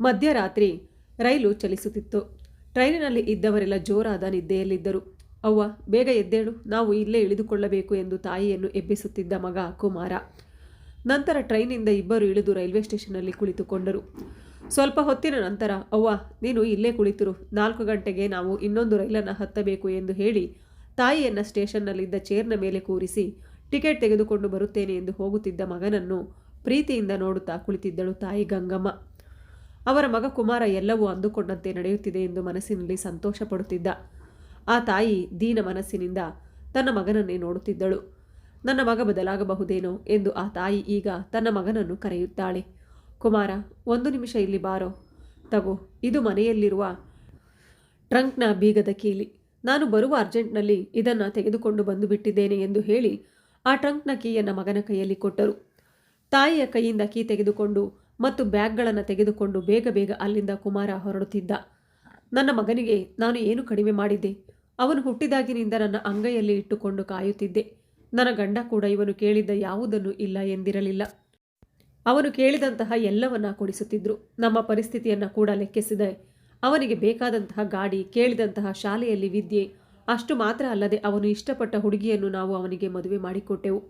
ಮಧ್ಯರಾತ್ರಿ ರೈಲು ಚಲಿಸುತ್ತಿತ್ತು. ಟ್ರೈನಿನಲ್ಲಿ ಇದ್ದವರೆಲ್ಲ ಜೋರಾದ ನಿದ್ದೆಯಲ್ಲಿದ್ದರು. ಅವ್ವ, ಬೇಗ ಎದ್ದೇಳು, ನಾವು ಇಲ್ಲೇ ಇಳಿದುಕೊಳ್ಳಬೇಕು ಎಂದು ತಾಯಿಯನ್ನು ಎಬ್ಬಿಸುತ್ತಿದ್ದ ಮಗ ಕುಮಾರ. ನಂತರ ಟ್ರೈನಿಂದ ಇಬ್ಬರು ಇಳಿದು ರೈಲ್ವೆ ಸ್ಟೇಷನ್ನಲ್ಲಿ ಕುಳಿತುಕೊಂಡರು. ಸ್ವಲ್ಪ ಹೊತ್ತಿನ ನಂತರ, ಅವ್ವ, ನೀನು ಇಲ್ಲೇ ಕುಳಿತಿರು, ನಾಲ್ಕು ಗಂಟೆಗೆ ನಾವು ಇನ್ನೊಂದು ರೈಲನ್ನು ಹತ್ತಬೇಕು ಎಂದು ಹೇಳಿ ತಾಯಿಯನ್ನು ಸ್ಟೇಷನ್ನಲ್ಲಿದ್ದ ಚೇರ್ನ ಮೇಲೆ ಕೂರಿಸಿ ಟಿಕೆಟ್ ತೆಗೆದುಕೊಂಡು ಬರುತ್ತೇನೆ ಎಂದು ಹೋಗುತ್ತಿದ್ದ ಮಗನನ್ನು ಪ್ರೀತಿಯಿಂದ ನೋಡುತ್ತಾ ಕುಳಿತಿದ್ದಳು ತಾಯಿ ಗಂಗಮ್ಮ. ಅವರ ಮಗ ಕುಮಾರ ಎಲ್ಲವೂ ಅಂದುಕೊಂಡಂತೆ ನಡೆಯುತ್ತಿದೆ ಎಂದು ಮನಸ್ಸಿನಲ್ಲಿ ಸಂತೋಷ ಪಡುತ್ತಿದ್ದ ಆ ತಾಯಿ ದೀನ ಮನಸ್ಸಿನಿಂದ ತನ್ನ ಮಗನನ್ನೇ ನೋಡುತ್ತಿದ್ದಳು. ನನ್ನ ಮಗ ಬದಲಾಗಬಹುದೇನೋ ಎಂದು ಆ ತಾಯಿ ಈಗ ತನ್ನ ಮಗನನ್ನು ಕರೆಯುತ್ತಾಳೆ. ಕುಮಾರ, ಒಂದು ನಿಮಿಷ ಇಲ್ಲಿ ಬಾರೋ. ತಗೋ, ಇದು ಮನೆಯಲ್ಲಿರುವ ಟ್ರಂಕ್ನ ಬೀಗದ ಕೀಲಿ. ನಾನು ಬರುವ ಅರ್ಜೆಂಟ್ನಲ್ಲಿ ಇದನ್ನು ತೆಗೆದುಕೊಂಡು ಬಂದು ಬಿಟ್ಟಿದ್ದೇನೆ ಎಂದು ಹೇಳಿ ಆ ಟ್ರಂಕ್ನ ಕೀಯನ್ನು ಮಗನ ಕೈಯಲ್ಲಿ ಕೊಟ್ಟರು. ತಾಯಿಯ ಕೈಯಿಂದ ಕೀ ತೆಗೆದುಕೊಂಡು ಮತ್ತು ಬ್ಯಾಗ್ಗಳನ್ನು ತೆಗೆದುಕೊಂಡು ಬೇಗ ಬೇಗ ಅಲ್ಲಿಂದ ಕುಮಾರ ಹೊರಡುತ್ತಿದ್ದ. ನನ್ನ ಮಗನಿಗೆ ನಾನು ಏನು ಕಡಿಮೆ ಮಾಡಿದ್ದೆ? ಅವನು ಹುಟ್ಟಿದಾಗಿನಿಂದ ನನ್ನ ಅಂಗೈಯಲ್ಲಿ ಇಟ್ಟುಕೊಂಡು ಕಾಯುತ್ತಿದ್ದೆ. ನನ್ನ ಗಂಡ ಕೂಡ ಇವನು ಕೇಳಿದ್ದ ಯಾವುದನ್ನು ಇಲ್ಲ ಎಂದಿರಲಿಲ್ಲ. ಅವನು ಕೇಳಿದಂತಹ ಎಲ್ಲವನ್ನ ಕೊಡಿಸುತ್ತಿದ್ರು. ನಮ್ಮ ಪರಿಸ್ಥಿತಿಯನ್ನು ಕೂಡ ಲೆಕ್ಕಿಸಿದೆ. ಅವನಿಗೆ ಬೇಕಾದಂತಹ ಗಾಡಿ, ಕೇಳಿದಂತಹ ಶಾಲೆಯಲ್ಲಿ ವಿದ್ಯೆ, ಅಷ್ಟು ಮಾತ್ರ ಅಲ್ಲದೆ ಅವನು ಇಷ್ಟಪಟ್ಟ ಹುಡುಗಿಯನ್ನು ನಾವು ಅವನಿಗೆ ಮದುವೆ ಮಾಡಿಕೊಟ್ಟೆವು.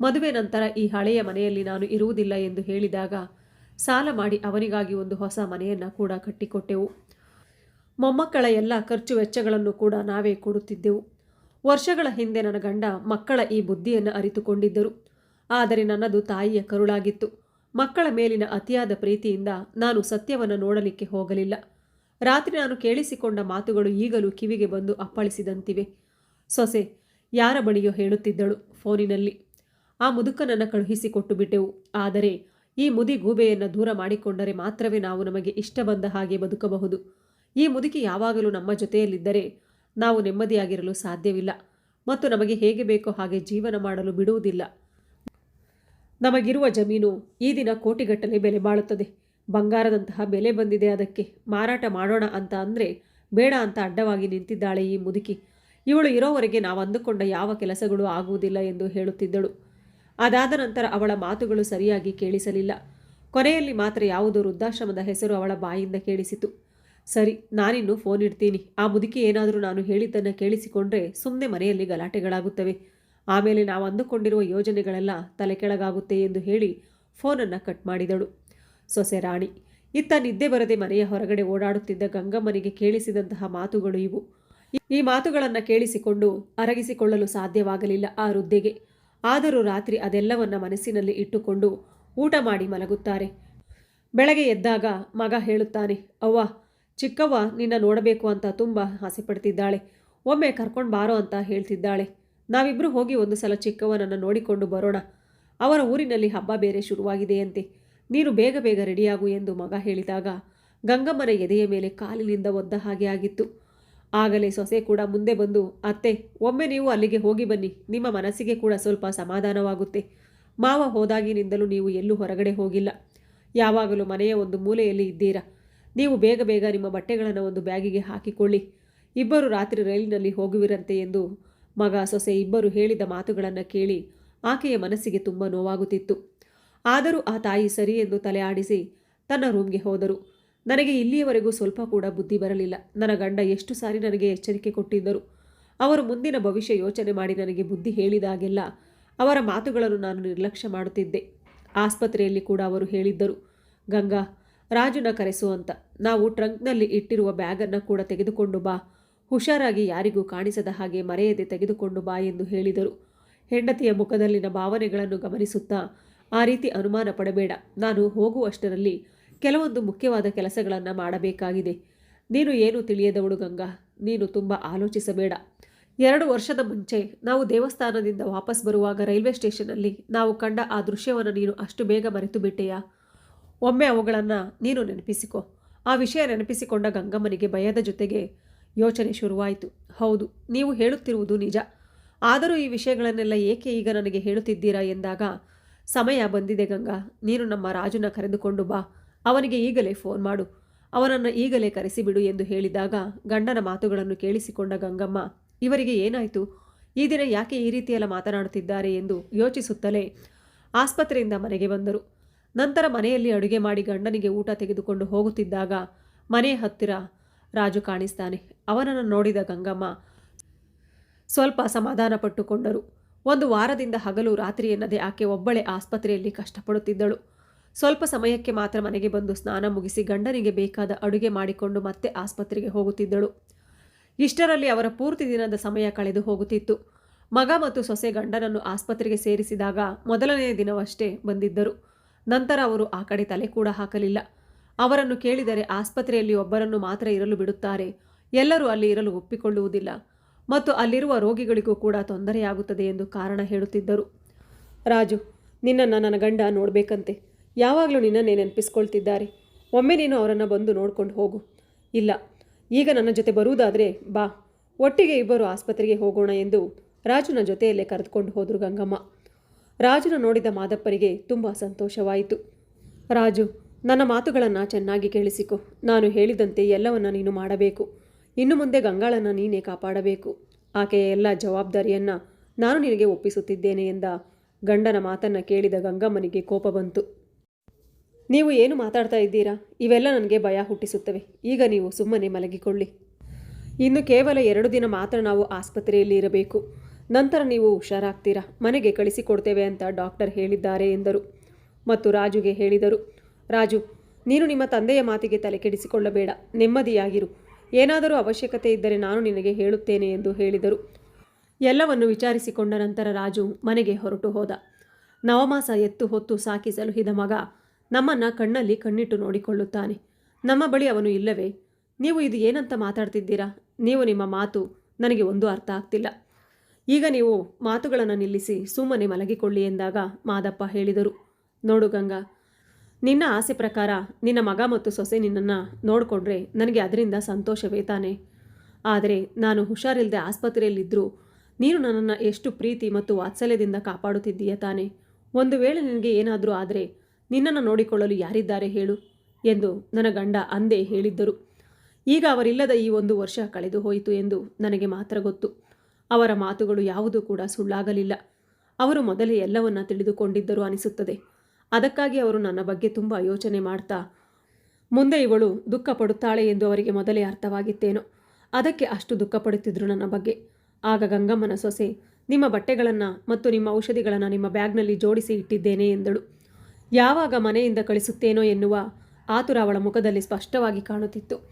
ಮದುವೆ ನಂತರ ಈ ಹಳೆಯ ಮನೆಯಲ್ಲಿ ನಾನು ಇರುವುದಿಲ್ಲ ಎಂದು ಹೇಳಿದಾಗ ಸಾಲ ಮಾಡಿ ಅವನಿಗಾಗಿ ಒಂದು ಹೊಸ ಮನೆಯನ್ನು ಕೂಡ ಕಟ್ಟಿಕೊಟ್ಟೆವು. ಮೊಮ್ಮಕ್ಕಳ ಎಲ್ಲ ಖರ್ಚು ವೆಚ್ಚಗಳನ್ನು ಕೂಡ ನಾವೇ ಕೊಡುತ್ತಿದ್ದೆವು. ವರ್ಷಗಳ ಹಿಂದೆ ನನ್ನ ಗಂಡ ಮಕ್ಕಳ ಈ ಬುದ್ಧಿಯನ್ನು ಅರಿತುಕೊಂಡಿದ್ದರು. ಆದರೆ ನನ್ನದು ತಾಯಿಯ ಕರುಳಾಗಿತ್ತು. ಮಕ್ಕಳ ಮೇಲಿನ ಅತಿಯಾದ ಪ್ರೀತಿಯಿಂದ ನಾನು ಸತ್ಯವನ್ನು ನೋಡಲಿಕ್ಕೆ ಹೋಗಲಿಲ್ಲ. ರಾತ್ರಿ ನಾನು ಕೇಳಿಸಿಕೊಂಡ ಮಾತುಗಳು ಈಗಲೂ ಕಿವಿಗೆ ಬಂದು ಅಪ್ಪಳಿಸಿದಂತಿವೆ. ಸೊಸೆ, ಯಾರ ಬಳಿಯೋ ಹೇಳುತ್ತಿದ್ದಳು ಫೋನಿನಲ್ಲಿ. ಆ ಮುದುಕನನ್ನು ಕಳುಹಿಸಿಕೊಟ್ಟು ಬಿಟ್ಟೆವು ಆದರೆ ಈ ಮುದಿ ಗೂಬೆಯನ್ನು ದೂರ ಮಾಡಿಕೊಂಡರೆ ಮಾತ್ರವೇ ನಾವು ನಮಗೆ ಇಷ್ಟ ಬಂದ ಹಾಗೆ ಬದುಕಬಹುದು. ಈ ಮುದುಕಿ ಯಾವಾಗಲೂ ನಮ್ಮ ಜೊತೆಯಲ್ಲಿದ್ದರೆ ನಾವು ನೆಮ್ಮದಿಯಾಗಿರಲು ಸಾಧ್ಯವಿಲ್ಲ ಮತ್ತು ನಮಗೆ ಹೇಗೆ ಬೇಕೋ ಹಾಗೆ ಜೀವನ ಮಾಡಲು ಬಿಡುವುದಿಲ್ಲ. ನಮಗಿರುವ ಜಮೀನು ಈ ದಿನ ಕೋಟಿಗಟ್ಟಲೆ ಬೆಲೆ ಬಾಳುತ್ತದೆ. ಬಂಗಾರದಂತಹ ಬೆಲೆ ಬಂದಿದೆ ಅದಕ್ಕೆ ಮಾರಾಟ ಮಾಡೋಣ ಅಂತ ಅಂದರೆ ಬೇಡ ಅಂತ ಅಡ್ಡವಾಗಿ ನಿಂತಿದ್ದಾಳೆ ಈ ಮುದುಕಿ. ಇವಳು ಇರೋವರೆಗೆ ನಾವು ಅಂದುಕೊಂಡ ಯಾವ ಕೆಲಸಗಳು ಆಗುವುದಿಲ್ಲ ಎಂದು ಹೇಳುತ್ತಿದ್ದಳು. ಅದಾದ ನಂತರ ಅವಳ ಮಾತುಗಳು ಸರಿಯಾಗಿ ಕೇಳಿಸಲಿಲ್ಲ. ಕೊನೆಯಲ್ಲಿ ಮಾತ್ರ ಯಾವುದೋ ವೃದ್ಧಾಶ್ರಮದ ಹೆಸರು ಅವಳ ಬಾಯಿಂದ ಕೇಳಿಸಿತು. ಸರಿ, ನಾನಿನ್ನು ಫೋನ್ ಇಡ್ತೀನಿ. ಆ ಮುದುಕಿ ಏನಾದರೂ ನಾನು ಹೇಳಿದ್ದನ್ನು ಕೇಳಿಸಿಕೊಂಡ್ರೆ ಸುಮ್ಮನೆ ಮನೆಯಲ್ಲಿ ಗಲಾಟೆಗಳಾಗುತ್ತವೆ. ಆಮೇಲೆ ನಾವು ಅಂದುಕೊಂಡಿರುವ ಯೋಜನೆಗಳೆಲ್ಲ ತಲೆ ಕೆಳಗಾಗುತ್ತೆ ಎಂದು ಹೇಳಿ ಫೋನನ್ನು ಕಟ್ ಮಾಡಿದಳು. ಸೊಸೆ ರಾಣಿ, ಇತ್ತ ನಿದ್ದೆ ಬರದೆ ಮನೆಯ ಹೊರಗಡೆ ಓಡಾಡುತ್ತಿದ್ದ ಗಂಗಮ್ಮನಿಗೆ ಕೇಳಿಸಿದಂತಹ ಮಾತುಗಳು ಇವು. ಈ ಮಾತುಗಳನ್ನು ಕೇಳಿಸಿಕೊಂಡು ಅರಗಿಸಿಕೊಳ್ಳಲು ಸಾಧ್ಯವಾಗಲಿಲ್ಲ ಆ ವೃದ್ಧೆಗೆ. ಆದರೂ ರಾತ್ರಿ ಅದೆಲ್ಲವನ್ನ ಮನಸ್ಸಿನಲ್ಲಿ ಇಟ್ಟುಕೊಂಡು ಊಟ ಮಾಡಿ ಮಲಗುತ್ತಾರೆ. ಬೆಳಗ್ಗೆ ಎದ್ದಾಗ ಮಗ ಹೇಳುತ್ತಾನೆ, ಅವ್ವ, ಚಿಕ್ಕವ್ವ ನಿನ್ನ ನೋಡಬೇಕು ಅಂತ ತುಂಬ ಆಸೆಪಡ್ತಿದ್ದಾಳೆ. ಒಮ್ಮೆ ಕರ್ಕೊಂಡು ಬಾರೋ ಅಂತ ಹೇಳ್ತಿದ್ದಾಳೆ. ನಾವಿಬ್ಬರು ಹೋಗಿ ಒಂದು ಸಲ ಚಿಕ್ಕವ್ವನನ್ನು ನೋಡಿಕೊಂಡು ಬರೋಣ. ಅವರ ಊರಿನಲ್ಲಿ ಹಬ್ಬ ಬೇರೆ ಶುರುವಾಗಿದೆಯಂತೆ. ನೀನು ಬೇಗ ಬೇಗ ರೆಡಿಯಾಗು ಎಂದು ಮಗ ಹೇಳಿದಾಗ ಗಂಗಮ್ಮನ ಎದೆಯ ಮೇಲೆ ಕಾಲಿನಿಂದ ಒದ್ದ ಹಾಗೆ ಆಗಿತ್ತು. ಆಗಲೇ ಸೊಸೆ ಕೂಡ ಮುಂದೆ ಬಂದು, ಅತ್ತೆ, ಒಮ್ಮೆ ನೀವು ಅಲ್ಲಿಗೆ ಹೋಗಿ ಬನ್ನಿ. ನಿಮ್ಮ ಮನಸ್ಸಿಗೆ ಕೂಡ ಸ್ವಲ್ಪ ಸಮಾಧಾನವಾಗುತ್ತೆ. ಮಾವ ಹೋದಾಗಿನಿಂದಲೂ ನೀವು ಎಲ್ಲೂ ಹೊರಗಡೆ ಹೋಗಿಲ್ಲ. ಯಾವಾಗಲೂ ಮನೆಯ ಒಂದು ಮೂಲೆಯಲ್ಲಿ ಇದ್ದೀರಾ? ನೀವು ಬೇಗ ಬೇಗ ನಿಮ್ಮ ಬಟ್ಟೆಗಳನ್ನು ಒಂದು ಬ್ಯಾಗಿಗೆ ಹಾಕಿಕೊಳ್ಳಿ. ಇಬ್ಬರು ರಾತ್ರಿ ರೈಲಿನಲ್ಲಿ ಹೋಗುವಿರಂತೆ ಎಂದು ಮಗ ಸೊಸೆ ಇಬ್ಬರು ಹೇಳಿದ ಮಾತುಗಳನ್ನು ಕೇಳಿ ಆಕೆಯ ಮನಸ್ಸಿಗೆ ತುಂಬ ನೋವಾಗುತ್ತಿತ್ತು. ಆದರೂ ಆ ತಾಯಿ ಸರಿ ಎಂದು ತಲೆ ಆಡಿಸಿ ತನ್ನ ರೂಮ್ಗೆ ಹೋದರು. ನನಗೆ ಇಲ್ಲಿಯವರೆಗೂ ಸ್ವಲ್ಪ ಕೂಡ ಬುದ್ಧಿ ಬರಲಿಲ್ಲ. ನನ್ನ ಗಂಡ ಎಷ್ಟು ಸಾರಿ ನನಗೆ ಎಚ್ಚರಿಕೆ ಕೊಟ್ಟಿದ್ದರು. ಅವರು ಮುಂದಿನ ಭವಿಷ್ಯ ಯೋಚನೆ ಮಾಡಿ ನನಗೆ ಬುದ್ಧಿ ಹೇಳಿದಾಗೆಲ್ಲ ಅವರ ಮಾತುಗಳನ್ನು ನಾನು ನಿರ್ಲಕ್ಷ್ಯ ಮಾಡುತ್ತಿದ್ದೆ. ಆಸ್ಪತ್ರೆಯಲ್ಲಿ ಕೂಡ ಅವರು ಹೇಳಿದ್ದರು, ಗಂಗಾ, ರಾಜುನ ಕರೆಸು ಅಂತ. ನಾವು ಟ್ರಂಕ್ನಲ್ಲಿ ಇಟ್ಟಿರುವ ಬ್ಯಾಗನ್ನು ಕೂಡ ತೆಗೆದುಕೊಂಡು ಬಾ. ಹುಷಾರಾಗಿ ಯಾರಿಗೂ ಕಾಣಿಸದ ಹಾಗೆ ಮರೆಯದೆ ತೆಗೆದುಕೊಂಡು ಬಾ ಎಂದು ಹೇಳಿದರು. ಹೆಂಡತಿಯ ಮುಖದಲ್ಲಿನ ಭಾವನೆಗಳನ್ನು ಗಮನಿಸುತ್ತಾ ಆ ರೀತಿ ಅನುಮಾನ ಪಡಬೇಡ. ನಾನು ಹೋಗುವಷ್ಟರಲ್ಲಿ ಕೆಲವೊಂದು ಮುಖ್ಯವಾದ ಕೆಲಸಗಳನ್ನು ಮಾಡಬೇಕಾಗಿದೆ. ನೀನು ಏನು ತಿಳಿಯದವಳು ಗಂಗಾ? ನೀನು ತುಂಬ ಆಲೋಚಿಸಬೇಡ. ಎರಡು ವರ್ಷದ ಮುಂಚೆ ನಾವು ದೇವಸ್ಥಾನದಿಂದ ವಾಪಸ್ ಬರುವಾಗ ರೈಲ್ವೆ ಸ್ಟೇಷನಲ್ಲಿ ನಾವು ಕಂಡ ಆ ದೃಶ್ಯವನ್ನು ನೀನು ಅಷ್ಟು ಬೇಗ ಮರೆತು ಬಿಟ್ಟೆಯಾ? ಒಮ್ಮೆ ಅವುಗಳನ್ನು ನೀನು ನೆನಪಿಸಿಕೊ. ಆ ವಿಷಯ ನೆನಪಿಸಿಕೊಂಡ ಗಂಗಮ್ಮನಿಗೆ ಭಯದ ಜೊತೆಗೆ ಯೋಚನೆ ಶುರುವಾಯಿತು. ಹೌದು, ನೀವು ಹೇಳುತ್ತಿರುವುದು ನಿಜ. ಆದರೂ ಈ ವಿಷಯಗಳನ್ನೆಲ್ಲ ಏಕೆ ಈಗ ನನಗೆ ಹೇಳುತ್ತಿದ್ದೀರಾ ಎಂದಾಗ, ಸಮಯ ಬಂದಿದೆ ಗಂಗಾ. ನೀನು ನಮ್ಮ ರಾಜುನ ಕರೆದುಕೊಂಡು ಬಾ. ಅವನಿಗೆ ಈಗಲೇ ಫೋನ್ ಮಾಡು. ಅವನನ್ನು ಈಗಲೇ ಕರೆಸಿಬಿಡು ಎಂದು ಹೇಳಿದಾಗ ಗಂಡನ ಮಾತುಗಳನ್ನು ಕೇಳಿಸಿಕೊಂಡ ಗಂಗಮ್ಮ, ಇವರಿಗೆ ಏನಾಯಿತು? ಈ ದಿನ ಯಾಕೆ ಈ ರೀತಿಯೆಲ್ಲ ಮಾತನಾಡುತ್ತಿದ್ದಾರೆ ಎಂದು ಯೋಚಿಸುತ್ತಲೇ ಆಸ್ಪತ್ರೆಯಿಂದ ಮನೆಗೆ ಬಂದರು. ನಂತರ ಮನೆಯಲ್ಲಿ ಅಡುಗೆ ಮಾಡಿ ಗಂಡನಿಗೆ ಊಟ ತೆಗೆದುಕೊಂಡು ಹೋಗುತ್ತಿದ್ದಾಗ ಮನೆಯ ಹತ್ತಿರ ರಾಜು ಕಾಣಿಸ್ತಾನೆ. ಅವನನ್ನು ನೋಡಿದ ಗಂಗಮ್ಮ ಸ್ವಲ್ಪ ಸಮಾಧಾನ ಪಟ್ಟುಕೊಂಡರು. ಒಂದು ವಾರದಿಂದ ಹಗಲು ರಾತ್ರಿ ಎನ್ನದೆ ಆಕೆ ಒಬ್ಬಳೇ ಆಸ್ಪತ್ರೆಯಲ್ಲಿ ಕಷ್ಟಪಡುತ್ತಿದ್ದಳು. ಸ್ವಲ್ಪ ಸಮಯಕ್ಕೆ ಮಾತ್ರ ಮನೆಗೆ ಬಂದು ಸ್ನಾನ ಮುಗಿಸಿ ಗಂಡನಿಗೆ ಬೇಕಾದ ಅಡುಗೆ ಮಾಡಿಕೊಂಡು ಮತ್ತೆ ಆಸ್ಪತ್ರೆಗೆ ಹೋಗುತ್ತಿದ್ದಳು. ಇಷ್ಟರಲ್ಲಿ ಅವರ ಪೂರ್ತಿ ದಿನದ ಸಮಯ ಕಳೆದು ಹೋಗುತ್ತಿತ್ತು. ಮಗ ಮತ್ತು ಸೊಸೆ ಗಂಡನನ್ನು ಆಸ್ಪತ್ರೆಗೆ ಸೇರಿಸಿದಾಗ ಮೊದಲನೆಯ ದಿನವಷ್ಟೇ ಬಂದಿದ್ದರು. ನಂತರ ಅವರು ಆ ಕಡೆ ತಲೆ ಕೂಡ ಹಾಕಲಿಲ್ಲ. ಅವರನ್ನು ಕೇಳಿದರೆ ಆಸ್ಪತ್ರೆಯಲ್ಲಿ ಒಬ್ಬರನ್ನು ಮಾತ್ರ ಇರಲು ಬಿಡುತ್ತಾರೆ. ಎಲ್ಲರೂ ಅಲ್ಲಿ ಇರಲು ಒಪ್ಪಿಕೊಳ್ಳುವುದಿಲ್ಲ. ಮತ್ತು ಅಲ್ಲಿರುವ ರೋಗಿಗಳಿಗೂ ಕೂಡ ತೊಂದರೆಯಾಗುತ್ತದೆ ಎಂದು ಕಾರಣ ಹೇಳುತ್ತಿದ್ದರು. ರಾಜು, ನಿನ್ನನ್ನು ನನ್ನ ಗಂಡ ನೋಡಬೇಕಂತೆ. ಯಾವಾಗಲೂ ನಿನ್ನನ್ನೇ ನೆನಪಿಸ್ಕೊಳ್ತಿದ್ದಾರೆ. ಒಮ್ಮೆ ನೀನು ಅವರನ್ನು ಬಂದು ನೋಡ್ಕೊಂಡು ಹೋಗು. ಇಲ್ಲ, ಈಗ ನನ್ನ ಜೊತೆ ಬರುವುದಾದರೆ ಬಾ. ಒಟ್ಟಿಗೆ ಇಬ್ಬರು ಆಸ್ಪತ್ರೆಗೆ ಹೋಗೋಣ ಎಂದು ರಾಜುನ ಜೊತೆಯಲ್ಲೇ ಕರೆದುಕೊಂಡು ಹೋದರು ಗಂಗಮ್ಮ. ರಾಜುನ ನೋಡಿದ ಮಾದಪ್ಪರಿಗೆ ತುಂಬ ಸಂತೋಷವಾಯಿತು. ರಾಜು, ನನ್ನ ಮಾತುಗಳನ್ನು ಚೆನ್ನಾಗಿ ಕೇಳಿಸಿಕೊ. ನಾನು ಹೇಳಿದಂತೆ ಎಲ್ಲವನ್ನು ನೀನು ಮಾಡಬೇಕು. ಇನ್ನು ಮುಂದೆ ಗಂಗಾಳನ್ನು ನೀನೇ ಕಾಪಾಡಬೇಕು. ಆಕೆಯ ಎಲ್ಲ ಜವಾಬ್ದಾರಿಯನ್ನು ನಾನು ನಿನಗೆ ಒಪ್ಪಿಸುತ್ತಿದ್ದೇನೆ ಎಂದ ಗಂಡನ ಮಾತನ್ನು ಕೇಳಿದ ಗಂಗಮ್ಮನಿಗೆ ಕೋಪ ಬಂತು. ನೀವು ಏನು ಮಾತಾಡ್ತಾ ಇದ್ದೀರಾ? ಇವೆಲ್ಲ ನನಗೆ ಭಯ ಹುಟ್ಟಿಸುತ್ತವೆ. ಈಗ ನೀವು ಸುಮ್ಮನೆ ಮಲಗಿಕೊಳ್ಳಿ. ಇನ್ನು ಕೇವಲ ಎರಡು ದಿನ ಮಾತ್ರ ನಾವು ಆಸ್ಪತ್ರೆಯಲ್ಲಿ ಇರಬೇಕು. ನಂತರ ನೀವು ಹುಷಾರಾಗ್ತೀರಾ? ಮನೆಗೆ ಕಳಿಸಿಕೊಡ್ತೇವೆ ಅಂತ ಡಾಕ್ಟರ್ ಹೇಳಿದ್ದಾರೆ ಎಂದರು. ಮತ್ತು ರಾಜುಗೆ ಹೇಳಿದರು, ರಾಜು, ನೀನು ನಿಮ್ಮ ತಂದೆಯ ಮಾತಿಗೆ ತಲೆ ಕೆಡಿಸಿಕೊಳ್ಳಬೇಡ. ನೆಮ್ಮದಿಯಾಗಿರು. ಏನಾದರೂ ಅವಶ್ಯಕತೆ ಇದ್ದರೆ ನಾನು ನಿನಗೆ ಹೇಳುತ್ತೇನೆ ಎಂದು ಹೇಳಿದರು. ಎಲ್ಲವನ್ನು ವಿಚಾರಿಸಿಕೊಂಡ ನಂತರ ರಾಜು ಮನೆಗೆ ಹೊರಟು ಹೋದ. ನವಮಾಸ ಎತ್ತು ಹೊತ್ತು ಸಾಕಿ ಸಲುಹಿದ ಮಗ ನಮ್ಮನ್ನ ಕಣ್ಣಲ್ಲಿ ಕಣ್ಣಿಟ್ಟು ನೋಡಿಕೊಳ್ಳುತ್ತಾನೆ. ನಮ್ಮ ಬಳಿ ಅವನು ಇಲ್ಲವೇ? ನೀವು ಇದು ಏನಂತ ಮಾತಾಡ್ತಿದ್ದೀರಾ? ನೀವು ನಿಮ್ಮ ಮಾತು ನನಗೆ ಒಂದು ಅರ್ಥ ಆಗ್ತಿಲ್ಲ. ಈಗ ನೀವು ಮಾತುಗಳನ್ನು ನಿಲ್ಲಿಸಿ ಸುಮ್ಮನೆ ಮಲಗಿಕೊಳ್ಳಿ ಎಂದಾಗ ಮಾದಪ್ಪ ಹೇಳಿದರು. ನೋಡು ಗಂಗಾ, ನಿನ್ನ ಆಸೆ ಪ್ರಕಾರ ನಿನ್ನ ಮಗ ಮತ್ತು ಸೊಸೆ ನಿನ್ನನ್ನು ನೋಡಿಕೊಂಡ್ರೆ ನನಗೆ ಅದರಿಂದ ಸಂತೋಷವೇ ತಾನೆ. ಆದರೆ ನಾನು ಹುಷಾರಿಲ್ಲದೆ ಆಸ್ಪತ್ರೆಯಲ್ಲಿದ್ದರೂ ನೀನು ನನ್ನನ್ನು ಎಷ್ಟು ಪ್ರೀತಿ ಮತ್ತು ವಾತ್ಸಲ್ಯದಿಂದ ಕಾಪಾಡುತ್ತಿದ್ದೀಯ ತಾನೆ? ಒಂದು ವೇಳೆ ನಿನಗೆ ಏನಾದರೂ ಆದರೆ ನಿನ್ನನ್ನು ನೋಡಿಕೊಳ್ಳಲು ಯಾರಿದ್ದಾರೆ ಹೇಳು ಎಂದು ನನ್ನ ಗಂಡ ಅಂದೇ ಹೇಳಿದ್ದರು. ಈಗ ಅವರಿಲ್ಲದ ಈ ಒಂದು ವರ್ಷ ಕಳೆದು ಹೋಯಿತು ಎಂದು ನನಗೆ ಮಾತ್ರ ಗೊತ್ತು. ಅವರ ಮಾತುಗಳು ಯಾವುದೂ ಕೂಡ ಸುಳ್ಳಾಗಲಿಲ್ಲ. ಅವರು ಮೊದಲೇ ಎಲ್ಲವನ್ನ ತಿಳಿದುಕೊಂಡಿದ್ದರು ಅನಿಸುತ್ತದೆ. ಅದಕ್ಕಾಗಿ ಅವರು ನನ್ನ ಬಗ್ಗೆ ತುಂಬ ಯೋಚನೆ ಮಾಡ್ತಾ, ಮುಂದೆ ಇವಳು ದುಃಖ ಪಡುತ್ತಾಳೆ ಎಂದು ಅವರಿಗೆ ಮೊದಲೇ ಅರ್ಥವಾಗಿತ್ತೇನೋ. ಅದಕ್ಕೆ ಅಷ್ಟು ದುಃಖ ಪಡುತ್ತಿದ್ರು ನನ್ನ ಬಗ್ಗೆ. ಆಗ ಗಂಗಮ್ಮನ ಸೊಸೆ, ನಿಮ್ಮ ಬಟ್ಟೆಗಳನ್ನು ಮತ್ತು ನಿಮ್ಮ ಔಷಧಿಗಳನ್ನು ನಿಮ್ಮ ಬ್ಯಾಗ್ನಲ್ಲಿ ಜೋಡಿಸಿ ಇಟ್ಟಿದ್ದೇನೆ ಎಂದಳು. ಯಾವಾಗ ಮನೆಯಿಂದ ಕಳಿಸುತ್ತೇನೋ ಎನ್ನುವ ಆತುರ ಅವಳ ಮುಖದಲ್ಲಿ ಸ್ಪಷ್ಟವಾಗಿ ಕಾಣುತ್ತಿತ್ತು.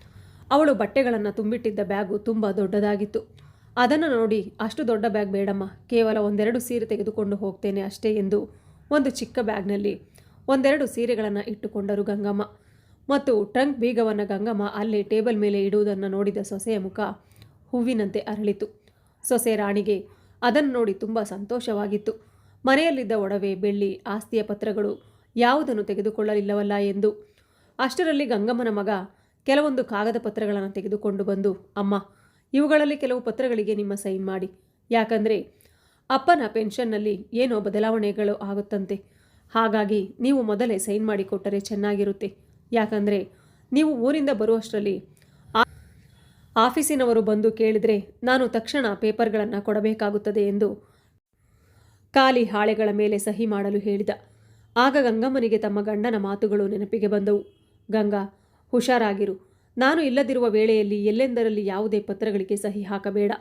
ಅವಳು ಬಟ್ಟೆಗಳನ್ನು ತುಂಬಿಟ್ಟಿದ್ದ ಬ್ಯಾಗು ತುಂಬ ದೊಡ್ಡದಾಗಿತ್ತು. ಅದನ್ನು ನೋಡಿ, ಅಷ್ಟು ದೊಡ್ಡ ಬ್ಯಾಗ್ ಬೇಡಮ್ಮ. ಕೇವಲ ಒಂದೆರಡು ಸೀರೆ ತೆಗೆದುಕೊಂಡು ಹೋಗ್ತೇನೆ ಅಷ್ಟೇ ಎಂದು ಒಂದು ಚಿಕ್ಕ ಬ್ಯಾಗ್ನಲ್ಲಿ ಒಂದೆರಡು ಸೀರೆಗಳನ್ನು ಇಟ್ಟುಕೊಂಡರು ಗಂಗಮ್ಮ. ಮತ್ತು ಟ್ರಂಕ್ ಬೀಗವನ್ನು ಗಂಗಮ್ಮ ಅಲ್ಲಿ ಟೇಬಲ್ ಮೇಲೆ ಇಡುವುದನ್ನು ನೋಡಿದ ಸೊಸೆಯ ಮುಖ ಹೂವಿನಂತೆ ಅರಳಿತು. ಸೊಸೆ ರಾಣಿಗೆ ಅದನ್ನು ನೋಡಿ ತುಂಬ ಸಂತೋಷವಾಗಿತ್ತು. ಮನೆಯಲ್ಲಿದ್ದ ಒಡವೆ, ಬೆಳ್ಳಿ, ಆಸ್ತಿಯ ಪತ್ರಗಳು ಯಾವುದನ್ನು ತೆಗೆದುಕೊಳ್ಳಲಿಲ್ಲವಲ್ಲ ಎಂದು. ಅಷ್ಟರಲ್ಲಿ ಗಂಗಮ್ಮನ ಮಗ ಕೆಲವೊಂದು ಕಾಗದ ಪತ್ರಗಳನ್ನು ತೆಗೆದುಕೊಂಡು ಬಂದು, ಅಮ್ಮ, ಇವುಗಳಲ್ಲಿ ಕೆಲವು ಪತ್ರಗಳಿಗೆ ನಿಮ್ಮ ಸೈನ್ ಮಾಡಿ. ಯಾಕಂದರೆ ಅಪ್ಪನ ಪೆನ್ಷನ್ನಲ್ಲಿ ಏನೋ ಬದಲಾವಣೆಗಳು ಆಗುತ್ತಂತೆ. ಹಾಗಾಗಿ ನೀವು ಮೊದಲೇ ಸೈನ್ ಮಾಡಿಕೊಟ್ಟರೆ ಚೆನ್ನಾಗಿರುತ್ತೆ. ಯಾಕಂದರೆ ನೀವು ಊರಿಂದ ಬರುವಷ್ಟರಲ್ಲಿ ಆಫೀಸಿನವರು ಬಂದು ಕೇಳಿದರೆ ನಾನು ತಕ್ಷಣ ಪೇಪರ್ಗಳನ್ನು ಕೊಡಬೇಕಾಗುತ್ತದೆ ಎಂದು ಖಾಲಿ ಹಾಳೆಗಳ ಮೇಲೆ ಸಹಿ ಮಾಡಲು ಹೇಳಿದ. ಆಗ ಗಂಗಮ್ಮನಿಗೆ ತಮ್ಮ ಗಂಡನ ಮಾತುಗಳು ನೆನಪಿಗೆ ಬಂದವು. ಗಂಗಾ, ಹುಷಾರಾಗಿರು. ನಾನು ಇಲ್ಲದಿರುವ ವೇಳೆಯಲ್ಲಿ ಎಲ್ಲೆಂದರಲ್ಲಿ ಯಾವುದೇ ಪತ್ರಗಳಿಗೆ ಸಹಿ ಹಾಕಬೇಡ.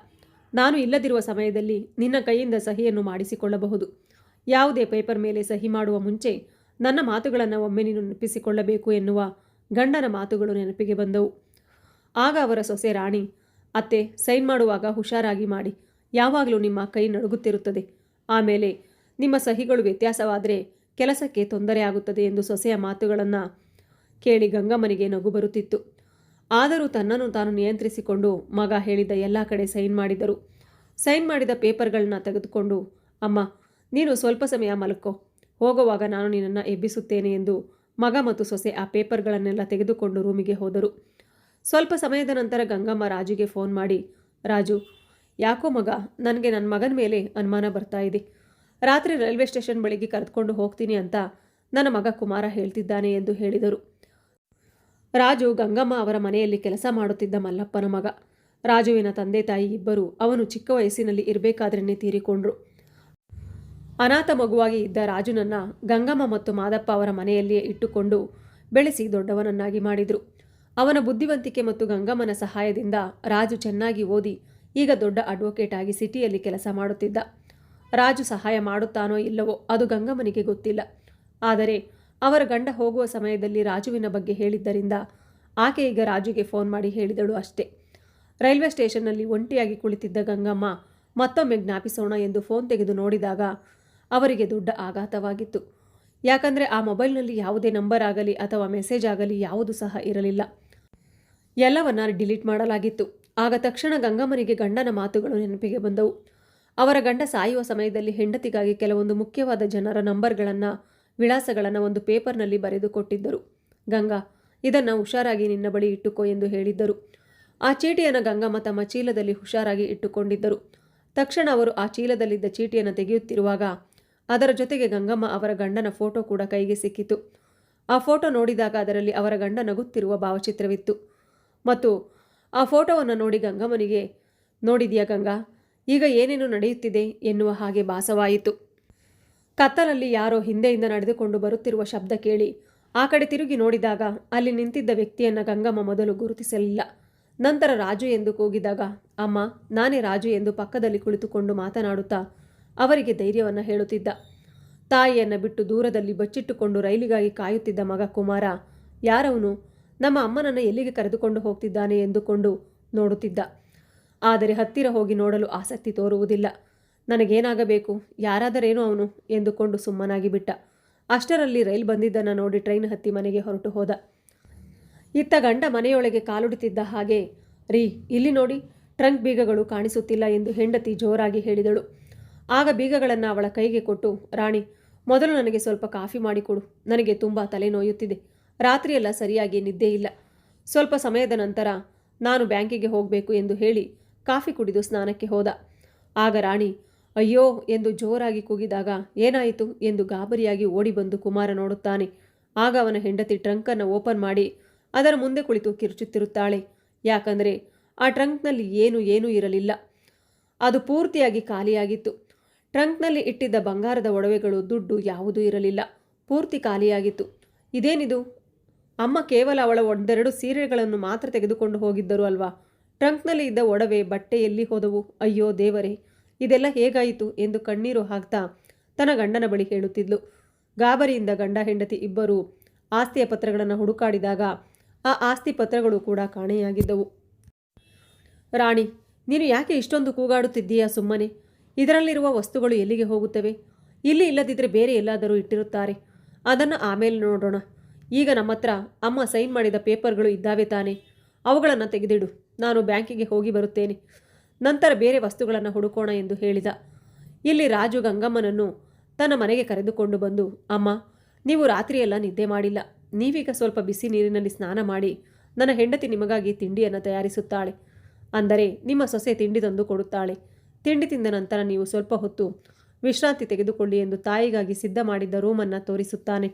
ನಾನು ಇಲ್ಲದಿರುವ ಸಮಯದಲ್ಲಿ ನಿನ್ನ ಕೈಯಿಂದ ಸಹಿಯನ್ನು ಮಾಡಿಸಿಕೊಳ್ಳಬಹುದು. ಯಾವುದೇ ಪೇಪರ್ ಮೇಲೆ ಸಹಿ ಮಾಡುವ ಮುಂಚೆ ನನ್ನ ಮಾತುಗಳನ್ನು ಒಮ್ಮೆ ನೀನು ನೆನಪಿಸಿಕೊಳ್ಳಬೇಕು ಎನ್ನುವ ಗಂಡನ ಮಾತುಗಳು ನೆನಪಿಗೆ ಬಂದವು. ಆಗ ಅವರ ಸೊಸೆ ರಾಣಿ, ಅತ್ತೆ, ಸೈನ್ ಮಾಡುವಾಗ ಹುಷಾರಾಗಿ ಮಾಡಿ, ಯಾವಾಗಲೂ ನಿಮ್ಮ ಕೈ ನಡುಗುತ್ತಿರುತ್ತದೆ. ಆಮೇಲೆ ನಿಮ್ಮ ಸಹಿಗಳು ವ್ಯತ್ಯಾಸವಾದರೆ ಕೆಲಸಕ್ಕೆ ತೊಂದರೆ ಆಗುತ್ತದೆ ಎಂದು ಸೊಸೆಯ ಮಾತುಗಳನ್ನು ಕೇಳಿ ಗಂಗಮ್ಮನಿಗೆ ನಗು ಬರುತ್ತಿತ್ತು. ಆದರೂ ತನ್ನನ್ನು ತಾನು ನಿಯಂತ್ರಿಸಿಕೊಂಡು ಮಗ ಹೇಳಿದ ಎಲ್ಲ ಕಡೆ ಸೈನ್ ಮಾಡಿದರು. ಸೈನ್ ಮಾಡಿದ ಪೇಪರ್ಗಳನ್ನ ತೆಗೆದುಕೊಂಡು, ಅಮ್ಮ, ನೀನು ಸ್ವಲ್ಪ ಸಮಯ ಮಲಕ್ಕೋ ಹೋಗುವಾಗ ನಾನು ನಿನ್ನನ್ನು ಎಬ್ಬಿಸುತ್ತೇನೆ ಎಂದು ಮಗ ಮತ್ತು ಸೊಸೆ ಆ ಪೇಪರ್ಗಳನ್ನೆಲ್ಲ ತೆಗೆದುಕೊಂಡು ರೂಮಿಗೆ ಹೋದರು. ಸ್ವಲ್ಪ ಸಮಯದ ನಂತರ ಗಂಗಮ್ಮ ರಾಜುಗೆ ಫೋನ್ ಮಾಡಿ, ರಾಜು, ಯಾಕೋ ಮಗ? ನನಗೆ ನನ್ನ ಮಗನ ಮೇಲೆ ಅನುಮಾನ ಬರ್ತಾ ಇದೆ. ರಾತ್ರಿ ರೈಲ್ವೆ ಸ್ಟೇಷನ್ ಬಳಿಗೆ ಕರೆದುಕೊಂಡು ಹೋಗ್ತೀನಿ ಅಂತ ನನ್ನ ಮಗ ಕುಮಾರ ಹೇಳ್ತಿದ್ದಾನೆ ಎಂದು ಹೇಳಿದರು. ರಾಜು ಗಂಗಮ್ಮ ಅವರ ಮನೆಯಲ್ಲಿ ಕೆಲಸ ಮಾಡುತ್ತಿದ್ದ ಮಲ್ಲಪ್ಪನ ಮಗ. ರಾಜುವಿನ ತಂದೆ ತಾಯಿ ಇಬ್ಬರು ಅವನು ಚಿಕ್ಕ ವಯಸ್ಸಿನಲ್ಲಿ ಇರಬೇಕಾದ್ರೇ ತೀರಿಕೊಂಡ್ರು. ಅನಾಥ ಮಗುವಾಗಿ ಇದ್ದ ರಾಜುನನ್ನ ಗಂಗಮ್ಮ ಮತ್ತು ಮಾದಪ್ಪ ಅವರ ಮನೆಯಲ್ಲಿಯೇ ಇಟ್ಟುಕೊಂಡು ಬೆಳೆಸಿ ದೊಡ್ಡವನನ್ನಾಗಿ ಮಾಡಿದರು. ಅವನ ಬುದ್ಧಿವಂತಿಕೆ ಮತ್ತು ಗಂಗಮ್ಮನ ಸಹಾಯದಿಂದ ರಾಜು ಚೆನ್ನಾಗಿ ಓದಿ ಈಗ ದೊಡ್ಡ ಅಡ್ವೊಕೇಟ್ ಆಗಿ ಸಿಟಿಯಲ್ಲಿ ಕೆಲಸ ಮಾಡುತ್ತಿದ್ದ. ರಾಜು ಸಹಾಯ ಮಾಡುತ್ತಾನೋ ಇಲ್ಲವೋ ಅದು ಗಂಗಮ್ಮನಿಗೆ ಗೊತ್ತಿಲ್ಲ. ಆದರೆ ಅವರ ಗಂಡ ಹೋಗುವ ಸಮಯದಲ್ಲಿ ರಾಜುವಿನ ಬಗ್ಗೆ ಹೇಳಿದ್ದರಿಂದ ಆಕೆ ಈಗ ರಾಜುಗೆ ಫೋನ್ ಮಾಡಿ ಹೇಳಿದಳು ಅಷ್ಟೇ. ರೈಲ್ವೆ ಸ್ಟೇಷನ್ನಲ್ಲಿ ಒಂಟಿಯಾಗಿ ಕುಳಿತಿದ್ದ ಗಂಗಮ್ಮ, ಮತ್ತೊಮ್ಮೆ ಜ್ಞಾಪಿಸೋಣ ಎಂದು ಫೋನ್ ತೆಗೆದು ನೋಡಿದಾಗ ಅವರಿಗೆ ದೊಡ್ಡ ಆಘಾತವಾಗಿತ್ತು. ಯಾಕಂದರೆ ಆ ಮೊಬೈಲ್ನಲ್ಲಿ ಯಾವುದೇ ನಂಬರ್ ಆಗಲಿ ಅಥವಾ ಮೆಸೇಜ್ ಆಗಲಿ ಯಾವುದು ಸಹ ಇರಲಿಲ್ಲ. ಎಲ್ಲವನ್ನ ಡಿಲೀಟ್ ಮಾಡಲಾಗಿತ್ತು. ಆಗ ತಕ್ಷಣ ಗಂಗಮ್ಮನಿಗೆ ಗಂಡನ ಮಾತುಗಳು ನೆನಪಿಗೆ ಬಂದವು. ಅವರ ಗಂಡ ಸಾಯುವ ಸಮಯದಲ್ಲಿ ಹೆಂಡತಿಗಾಗಿ ಕೆಲವೊಂದು ಮುಖ್ಯವಾದ ಜನರ ನಂಬರ್ಗಳನ್ನು, ವಿಳಾಸಗಳನ್ನು ಒಂದು ಪೇಪರ್ನಲ್ಲಿ ಬರೆದುಕೊಟ್ಟಿದ್ದರು. ಗಂಗಾ, ಇದನ್ನು ಹುಷಾರಾಗಿ ನಿನ್ನ ಬಳಿ ಇಟ್ಟುಕೋ ಎಂದು ಹೇಳಿದ್ದರು. ಆ ಚೀಟಿಯನ್ನು ಗಂಗಮ್ಮ ತಮ್ಮ ಚೀಲದಲ್ಲಿ ಹುಷಾರಾಗಿ ಇಟ್ಟುಕೊಂಡಿದ್ದರು. ತಕ್ಷಣ ಅವರು ಆ ಚೀಲದಲ್ಲಿದ್ದ ಚೀಟಿಯನ್ನು ತೆಗೆಯುತ್ತಿರುವಾಗ ಅದರ ಜೊತೆಗೆ ಗಂಗಮ್ಮ ಅವರ ಗಂಡನ ಫೋಟೋ ಕೂಡ ಕೈಗೆ ಸಿಕ್ಕಿತು. ಆ ಫೋಟೋ ನೋಡಿದಾಗ ಅದರಲ್ಲಿ ಅವರ ಗಂಡ ನಗುತ್ತಿರುವ ಭಾವಚಿತ್ರವಿತ್ತು. ಮತ್ತು ಆ ಫೋಟೋವನ್ನು ನೋಡಿ ಗಂಗಮ್ಮನಿಗೆ, ನೋಡಿದೆಯಾ ಗಂಗಾ? ಈಗ ಏನೇನು ನಡೆಯುತ್ತಿದೆ ಎನ್ನುವ ಹಾಗೆ ಭಾಸವಾಯಿತು. ಕತ್ತಲಲ್ಲಿ ಯಾರೋ ಹಿಂದೆಯಿಂದ ನಡೆದುಕೊಂಡು ಬರುತ್ತಿರುವ ಶಬ್ದ ಕೇಳಿ ಆ ಕಡೆ ತಿರುಗಿ ನೋಡಿದಾಗ ಅಲ್ಲಿ ನಿಂತಿದ್ದ ವ್ಯಕ್ತಿಯನ್ನು ಗಂಗಮ್ಮ ಮೊದಲು ಗುರುತಿಸಲಿಲ್ಲ. ನಂತರ ರಾಜು ಎಂದು ಕೂಗಿದಾಗ, ಅಮ್ಮ, ನಾನೇ ರಾಜು ಎಂದು ಪಕ್ಕದಲ್ಲಿ ಕುಳಿತುಕೊಂಡು ಮಾತನಾಡುತ್ತಾ ಅವರಿಗೆ ಧೈರ್ಯವನ್ನು ಹೇಳುತ್ತಿದ್ದ. ತಾಯಿಯನ್ನು ಬಿಟ್ಟು ದೂರದಲ್ಲಿ ಬಚ್ಚಿಟ್ಟುಕೊಂಡು ರೈಲಿಗಾಗಿ ಕಾಯುತ್ತಿದ್ದ ಮಗ ಕುಮಾರ, ಯಾರವನು? ನಮ್ಮ ಅಮ್ಮನನ್ನು ಎಲ್ಲಿಗೆ ಕರೆದುಕೊಂಡು ಹೋಗ್ತಿದ್ದಾನೆ ಎಂದುಕೊಂಡು ನೋಡುತ್ತಿದ್ದ. ಆದರೆ ಹತ್ತಿರ ಹೋಗಿ ನೋಡಲು ಆಸಕ್ತಿ ತೋರುವುದಿಲ್ಲ. ನನಗೇನಾಗಬೇಕು? ಯಾರಾದರೇನು ಅವನು? ಎಂದುಕೊಂಡು ಸುಮ್ಮನಾಗಿ ಬಿಟ್ಟ. ಅಷ್ಟರಲ್ಲಿ ರೈಲ್ ಬಂದಿದ್ದನ್ನು ನೋಡಿ ಟ್ರೈನ್ ಹತ್ತಿ ಮನೆಗೆ ಹೊರಟು ಹೋದ. ಇತ್ತ ಗಂಡ ಮನೆಯೊಳಗೆ ಕಾಲುಡಿತಿದ್ದ ಹಾಗೆ, ರೀ, ಇಲ್ಲಿ ನೋಡಿ, ಟ್ರಂಕ್ ಬೀಗಗಳು ಕಾಣಿಸುತ್ತಿಲ್ಲ ಎಂದು ಹೆಂಡತಿ ಜೋರಾಗಿ ಹೇಳಿದಳು. ಆಗ ಬೀಗಗಳನ್ನು ಅವಳ ಕೈಗೆ ಕೊಟ್ಟು, ರಾಣಿ, ಮೊದಲು ನನಗೆ ಸ್ವಲ್ಪ ಕಾಫಿ ಮಾಡಿಕೊಡು. ನನಗೆ ತುಂಬ ತಲೆನೋಯುತ್ತಿದೆ. ರಾತ್ರಿಯೆಲ್ಲ ಸರಿಯಾಗಿ ನಿದ್ದೆ ಇಲ್ಲ. ಸ್ವಲ್ಪ ಸಮಯದ ನಂತರ ನಾನು ಬ್ಯಾಂಕಿಗೆ ಹೋಗಬೇಕು ಎಂದು ಹೇಳಿ ಕಾಫಿ ಕುಡಿದು ಸ್ನಾನಕ್ಕೆ ಹೋದ. ಆಗ ರಾಣಿ, ಅಯ್ಯೋ, ಎಂದು ಜೋರಾಗಿ ಕೂಗಿದಾಗ, ಏನಾಯಿತು? ಎಂದು ಗಾಬರಿಯಾಗಿ ಓಡಿ ಬಂದು ಕುಮಾರ ನೋಡುತ್ತಾನೆ. ಆಗ ಅವನ ಹೆಂಡತಿ ಟ್ರಂಕನ್ನು ಓಪನ್ ಮಾಡಿ, ಅದರ ಮುಂದೆ ಕುಳಿತು ಕಿರುಚುತ್ತಿರುತ್ತಾಳೆ. ಯಾಕಂದರೆ, ಆ ಟ್ರಂಕ್ನಲ್ಲಿ ಏನು ಏನೂ ಇರಲಿಲ್ಲ. ಅದು ಪೂರ್ತಿಯಾಗಿ ಖಾಲಿಯಾಗಿತ್ತು. ಟ್ರಂಕ್ನಲ್ಲಿ ಇಟ್ಟಿದ್ದ ಬಂಗಾರದ ಒಡವೆಗಳು, ದುಡ್ಡು ಯಾವುದೂ ಇರಲಿಲ್ಲ. ಪೂರ್ತಿ ಖಾಲಿಯಾಗಿತ್ತು. ಇದೇನಿದು? ಅಮ್ಮ ಕೇವಲ ಅವಳ ಒಂದೆರಡು ಸೀರೆಗಳನ್ನು ಮಾತ್ರ ತೆಗೆದುಕೊಂಡು ಹೋಗಿದ್ದರು ಅಲ್ವಾ? ಟ್ರಂಕ್ನಲ್ಲಿ ಇದ್ದ ಒಡವೆ ಬಟ್ಟೆ ಎಲ್ಲಿ ಹೋದವು. ಅಯ್ಯೋ ದೇವರೇ, ಇದೆಲ್ಲ ಹೇಗಾಯಿತು ಎಂದು ಕಣ್ಣೀರು ಹಾಕ್ತಾ ತನ್ನ ಗಂಡನ ಬಳಿ ಹೇಳುತ್ತಿದ್ಲು. ಗಾಬರಿಯಿಂದ ಗಂಡ ಹೆಂಡತಿ ಇಬ್ಬರು ಆಸ್ತಿಯ ಪತ್ರಗಳನ್ನು ಹುಡುಕಾಡಿದಾಗ ಆ ಆಸ್ತಿ ಪತ್ರಗಳು ಕೂಡ ಕಾಣೆಯಾಗಿದ್ದವು. ರಾಣಿ, ನೀನು ಯಾಕೆ ಇಷ್ಟೊಂದು ಕೂಗಾಡುತ್ತಿದ್ದೀಯಾ ಸುಮ್ಮನೆ? ಇದರಲ್ಲಿರುವ ವಸ್ತುಗಳು ಎಲ್ಲಿಗೆ ಹೋಗುತ್ತವೆ? ಇಲ್ಲಿ ಇಲ್ಲದಿದ್ದರೆ ಬೇರೆ ಎಲ್ಲಾದರೂ ಇಟ್ಟಿರುತ್ತಾರೆ. ಅದನ್ನು ಆಮೇಲೆ ನೋಡೋಣ. ಈಗ ನಮ್ಮ ಹತ್ರ ಅಮ್ಮ ಸೈನ್ ಮಾಡಿದ ಪೇಪರ್ಗಳು ಇದ್ದಾವೆ ತಾನೆ. ಅವುಗಳನ್ನು ತೆಗೆದಿಡು. ನಾನು ಬ್ಯಾಂಕಿಗೆ ಹೋಗಿ ಬರುತ್ತೇನೆ. ನಂತರ ಬೇರೆ ವಸ್ತುಗಳನ್ನು ಹುಡುಕೋಣ ಎಂದು ಹೇಳಿದ. ಇಲ್ಲಿ ರಾಜು ಗಂಗಮ್ಮನನ್ನು ತನ್ನ ಮನೆಗೆ ಕರೆದುಕೊಂಡು ಬಂದು, ಅಮ್ಮ, ನೀವು ರಾತ್ರಿಯೆಲ್ಲ ನಿದ್ದೆ ಮಾಡಿಲ್ಲ. ನೀವೀಗ ಸ್ವಲ್ಪ ಬಿಸಿ ನೀರಿನಲ್ಲಿ ಸ್ನಾನ ಮಾಡಿ, ನನ್ನ ಹೆಂಡತಿ ನಿಮಗಾಗಿ ತಿಂಡಿಯನ್ನು ತಯಾರಿಸುತ್ತಾಳೆ. ಅಂದರೆ ನಿಮ್ಮ ಸೊಸೆ ತಿಂಡಿ ತಂದು ಕೊಡುತ್ತಾಳೆ. ತಿಂಡಿ ತಿಂದ ನಂತರ ನೀವು ಸ್ವಲ್ಪ ಹೊತ್ತು ವಿಶ್ರಾಂತಿ ತೆಗೆದುಕೊಳ್ಳಿ ಎಂದು ತಾಯಿಗಾಗಿ ಸಿದ್ಧ ಮಾಡಿದ್ದ ರೂಮನ್ನು ತೋರಿಸುತ್ತಾನೆ.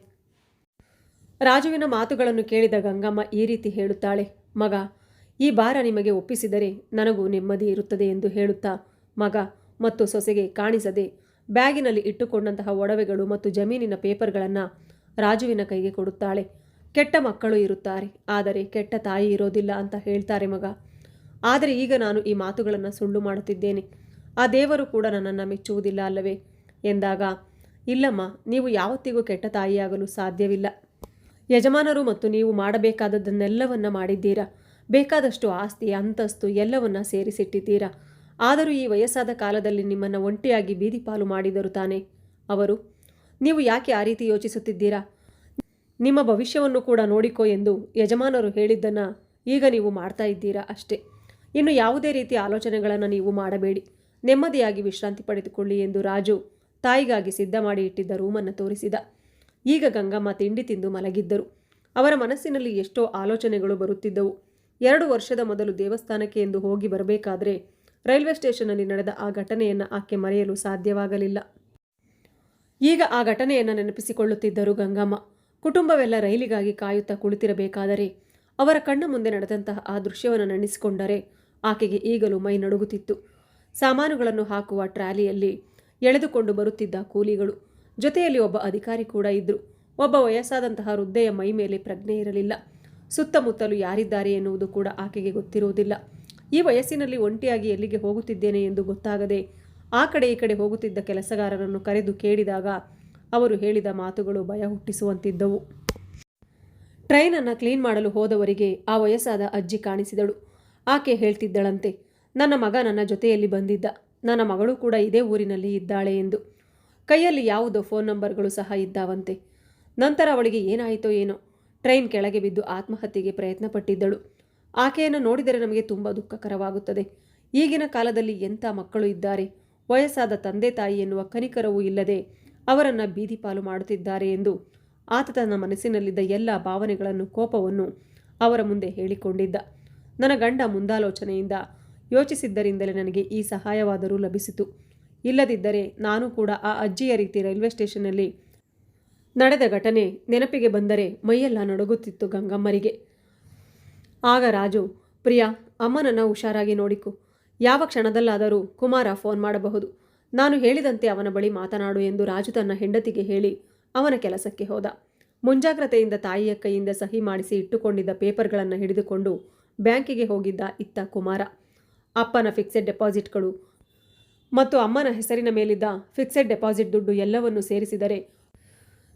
ರಾಜುವಿನ ಮಾತುಗಳನ್ನು ಕೇಳಿದ ಗಂಗಮ್ಮ ಈ ರೀತಿ ಹೇಳುತ್ತಾಳೆ, ಮಗ ಈ ಭಾರ ನಿಮಗೆ ಒಪ್ಪಿಸಿದರೆ ನನಗೂ ನೆಮ್ಮದಿ ಇರುತ್ತದೆ ಎಂದು ಹೇಳುತ್ತಾ ಮಗ ಮತ್ತು ಸೊಸೆಗೆ ಕಾಣಿಸದೆ ಬ್ಯಾಗಿನಲ್ಲಿ ಇಟ್ಟುಕೊಂಡಂತಹ ಒಡವೆಗಳು ಮತ್ತು ಜಮೀನಿನ ಪೇಪರ್ಗಳನ್ನು ರಾಜುವಿನ ಕೈಗೆ ಕೊಡುತ್ತಾಳೆ. ಕೆಟ್ಟ ಮಕ್ಕಳು ಇರುತ್ತಾರೆ, ಆದರೆ ಕೆಟ್ಟ ತಾಯಿ ಇರೋದಿಲ್ಲ ಅಂತ ಹೇಳ್ತಾರೆ ಮಗ. ಆದರೆ ಈಗ ನಾನು ಈ ಮಾತುಗಳನ್ನು ಸುಳ್ಳು ಮಾಡುತ್ತಿದ್ದೇನೆ. ಆ ದೇವರು ಕೂಡ ನನ್ನನ್ನು ಮೆಚ್ಚುವುದಿಲ್ಲ ಅಲ್ಲವೇ? ಎಂದಾಗ, ಇಲ್ಲಮ್ಮ, ನೀವು ಯಾವತ್ತಿಗೂ ಕೆಟ್ಟ ತಾಯಿಯಾಗಲು ಸಾಧ್ಯವಿಲ್ಲ. ಯಜಮಾನರು ಮತ್ತು ನೀವು ಮಾಡಬೇಕಾದದ್ದನ್ನೆಲ್ಲವನ್ನ ಮಾಡಿದ್ದೀರಾ? ಬೇಕಾದಷ್ಟು ಆಸ್ತಿ, ಅಂತಸ್ತು ಎಲ್ಲವನ್ನ ಸೇರಿಸಿಟ್ಟಿದ್ದೀರಾ? ಆದರೂ ಈ ವಯಸ್ಸಾದ ಕಾಲದಲ್ಲಿ ನಿಮ್ಮನ್ನು ಒಂಟಿಯಾಗಿ ಬೀದಿಪಾಲು ಮಾಡಿದರು ತಾನೆ? ಅವರು, ನೀವು ಯಾಕೆ ಆ ರೀತಿ ಯೋಚಿಸುತ್ತಿದ್ದೀರಾ? ನಿಮ್ಮ ಭವಿಷ್ಯವನ್ನು ಕೂಡ ನೋಡಿಕೋ ಎಂದು ಯಜಮಾನರು ಹೇಳಿದ್ದನ್ನು ಈಗ ನೀವು ಮಾಡ್ತಾ ಇದ್ದೀರಾ ಅಷ್ಟೇ. ಇನ್ನು ಯಾವುದೇ ರೀತಿಯ ಆಲೋಚನೆಗಳನ್ನು ನೀವು ಮಾಡಬೇಡಿ. ನೆಮ್ಮದಿಯಾಗಿ ವಿಶ್ರಾಂತಿ ಪಡೆದುಕೊಳ್ಳಿ ಎಂದು ರಾಜು ತಾಯಿಗಾಗಿ ಸಿದ್ಧ ಮಾಡಿ ಇಟ್ಟಿದ್ದ ರೂಮನ್ನು ತೋರಿಸಿದ. ಈಗ ಗಂಗಮ್ಮ ತಿಂಡಿ ತಿಂದು ಮಲಗಿದ್ದರು. ಅವರ ಮನಸ್ಸಿನಲ್ಲಿ ಎಷ್ಟೋ ಆಲೋಚನೆಗಳು ಬರುತ್ತಿದ್ದವು. ಎರಡು ವರ್ಷದ ಮೊದಲು ದೇವಸ್ಥಾನಕ್ಕೆ ಎಂದು ಹೋಗಿ ಬರಬೇಕಾದರೆ ರೈಲ್ವೆ ಸ್ಟೇಷನ್ನಲ್ಲಿ ನಡೆದ ಆ ಘಟನೆಯನ್ನು ಆಕೆ ಮರೆಯಲು ಸಾಧ್ಯವಾಗಲಿಲ್ಲ. ಈಗ ಆ ಘಟನೆಯನ್ನು ನೆನಪಿಸಿಕೊಳ್ಳುತ್ತಿದ್ದರು ಗಂಗಮ್ಮ. ಕುಟುಂಬವೆಲ್ಲ ರೈಲಿಗಾಗಿ ಕಾಯುತ್ತಾ ಕುಳಿತಿರಬೇಕಾದರೆ ಅವರ ಕಣ್ಣ ಮುಂದೆ ನಡೆದಂತಹ ಆ ದೃಶ್ಯವನ್ನು ನೆನೆಸಿಕೊಂಡರೆ ಆಕೆಗೆ ಈಗಲೂ ಮೈ ನಡುಗುತ್ತಿತ್ತು. ಸಾಮಾನುಗಳನ್ನು ಹಾಕುವ ಟ್ರಾಲಿಯಲ್ಲಿ ಎಳೆದುಕೊಂಡು ಬರುತ್ತಿದ್ದ ಕೂಲಿಗಳು. ಜೊತೆಯಲ್ಲಿ ಒಬ್ಬ ಅಧಿಕಾರಿ ಕೂಡ ಇದ್ದರು ಒಬ್ಬ ವಯಸ್ಸಾದಂತಹ ವೃದ್ಧೆಯ ಮೈ ಮೇಲೆ ಪ್ರಜ್ಞೆ ಇರಲಿಲ್ಲ. ಸುತ್ತಮುತ್ತಲು ಯಾರಿದ್ದಾರೆ ಎನ್ನುವುದು ಕೂಡ ಆಕೆಗೆ ಗೊತ್ತಿರುವುದಿಲ್ಲ. ಈ ವಯಸ್ಸಿನಲ್ಲಿ ಒಂಟಿಯಾಗಿ ಎಲ್ಲಿಗೆ ಹೋಗುತ್ತಿದ್ದೇನೆ ಎಂದು ಗೊತ್ತಾಗದೆ ಆ ಕಡೆ ಈ ಕಡೆ ಹೋಗುತ್ತಿದ್ದ ಕೆಲಸಗಾರರನ್ನು ಕರೆದು ಕೇಳಿದಾಗ ಅವರು ಹೇಳಿದ ಮಾತುಗಳು ಭಯ ಹುಟ್ಟಿಸುವಂತಿದ್ದವು. ಟ್ರೈನನ್ನು ಕ್ಲೀನ್ ಮಾಡಲು ಹೋದವರಿಗೆ ಆ ವಯಸ್ಸಾದ ಅಜ್ಜಿ ಕಾಣಿಸಿದಳು. ಆಕೆ ಹೇಳ್ತಿದ್ದಳಂತೆ, ನನ್ನ ಮಗ ನನ್ನ ಜೊತೆಯಲ್ಲಿ ಬಂದಿದ್ದ. ನನ್ನ ಮಗಳು ಕೂಡ ಇದೇ ಊರಿನಲ್ಲಿ ಇದ್ದಾಳೆ ಎಂದು. ಕೈಯಲ್ಲಿ ಯಾವುದೋ ಫೋನ್ ನಂಬರ್ಗಳು ಸಹ ಇದ್ದಾವಂತೆ. ನಂತರ ಅವಳಿಗೆ ಏನಾಯಿತೋ ಏನೋ. ಟ್ರೈನ್ ಕೆಳಗೆ ಬಿದ್ದು ಆತ್ಮಹತ್ಯೆಗೆ ಪ್ರಯತ್ನ ಪಟ್ಟಿದ್ದಳು ಆಕೆಯನ್ನು ನೋಡಿದರೆ ನಮಗೆ ತುಂಬ ದುಃಖಕರವಾಗುತ್ತದೆ. ಈಗಿನ ಕಾಲದಲ್ಲಿ ಎಂಥ ಮಕ್ಕಳು ಇದ್ದಾರೆ? ವಯಸ್ಸಾದ ತಂದೆ ತಾಯಿ ಎನ್ನುವ ಕನಿಕರವೂ ಇಲ್ಲದೆ ಅವರನ್ನು ಬೀದಿಪಾಲು ಮಾಡುತ್ತಿದ್ದಾರೆ ಎಂದು ಆತ ತನ್ನ ಮನಸ್ಸಿನಲ್ಲಿದ್ದ ಎಲ್ಲ ಭಾವನೆಗಳನ್ನು, ಕೋಪವನ್ನು ಅವರ ಮುಂದೆ ಹೇಳಿಕೊಂಡಿದ್ದ. ನನ್ನ ಗಂಡ ಮುಂದಾಲೋಚನೆಯಿಂದ ಯೋಚಿಸಿದ್ದರಿಂದಲೇ ನನಗೆ ಈ ಸಹಾಯವಾದರೂ ಲಭಿಸಿತು. ಇಲ್ಲದಿದ್ದರೆ ನಾನು ಕೂಡ ಆ ಅಜ್ಜಿಯ ರೀತಿ ರೈಲ್ವೆ ಸ್ಟೇಷನ್ನಲ್ಲಿ ನಡೆದ ಘಟನೆ ನೆನಪಿಗೆ ಬಂದರೆ ಮೈಯೆಲ್ಲ ನಡುಗುತ್ತಿತ್ತು ಗಂಗಮ್ಮರಿಗೆ. ಆಗ ರಾಜು, ಪ್ರಿಯಾ, ಅಮ್ಮನನ್ನು ಹುಷಾರಾಗಿ ನೋಡಿಕು. ಯಾವ ಕ್ಷಣದಲ್ಲಾದರೂ ಕುಮಾರ ಫೋನ್ ಮಾಡಬಹುದು. ನಾನು ಹೇಳಿದಂತೆ ಅವನ ಬಳಿ ಮಾತನಾಡು ಎಂದು ರಾಜು ತನ್ನ ಹೆಂಡತಿಗೆ ಹೇಳಿ ಅವನ ಕೆಲಸಕ್ಕೆ ಹೋದ. ಮುಂಜಾಗ್ರತೆಯಿಂದ ತಾಯಿಯ ಕೈಯಿಂದ ಸಹಿ ಮಾಡಿಸಿ ಇಟ್ಟುಕೊಂಡಿದ್ದ ಪೇಪರ್ಗಳನ್ನು ಹಿಡಿದುಕೊಂಡು ಬ್ಯಾಂಕಿಗೆ ಹೋಗಿದ್ದ ಇತ್ತ ಕುಮಾರ. ಅಪ್ಪನ ಫಿಕ್ಸೆಡ್ ಡೆಪಾಸಿಟ್ಗಳು ಮತ್ತು ಅಮ್ಮನ ಹೆಸರಿನ ಮೇಲಿದ್ದ ಫಿಕ್ಸೆಡ್ ಡೆಪಾಸಿಟ್ ದುಡ್ಡು ಎಲ್ಲವನ್ನೂ ಸೇರಿಸಿದರೆ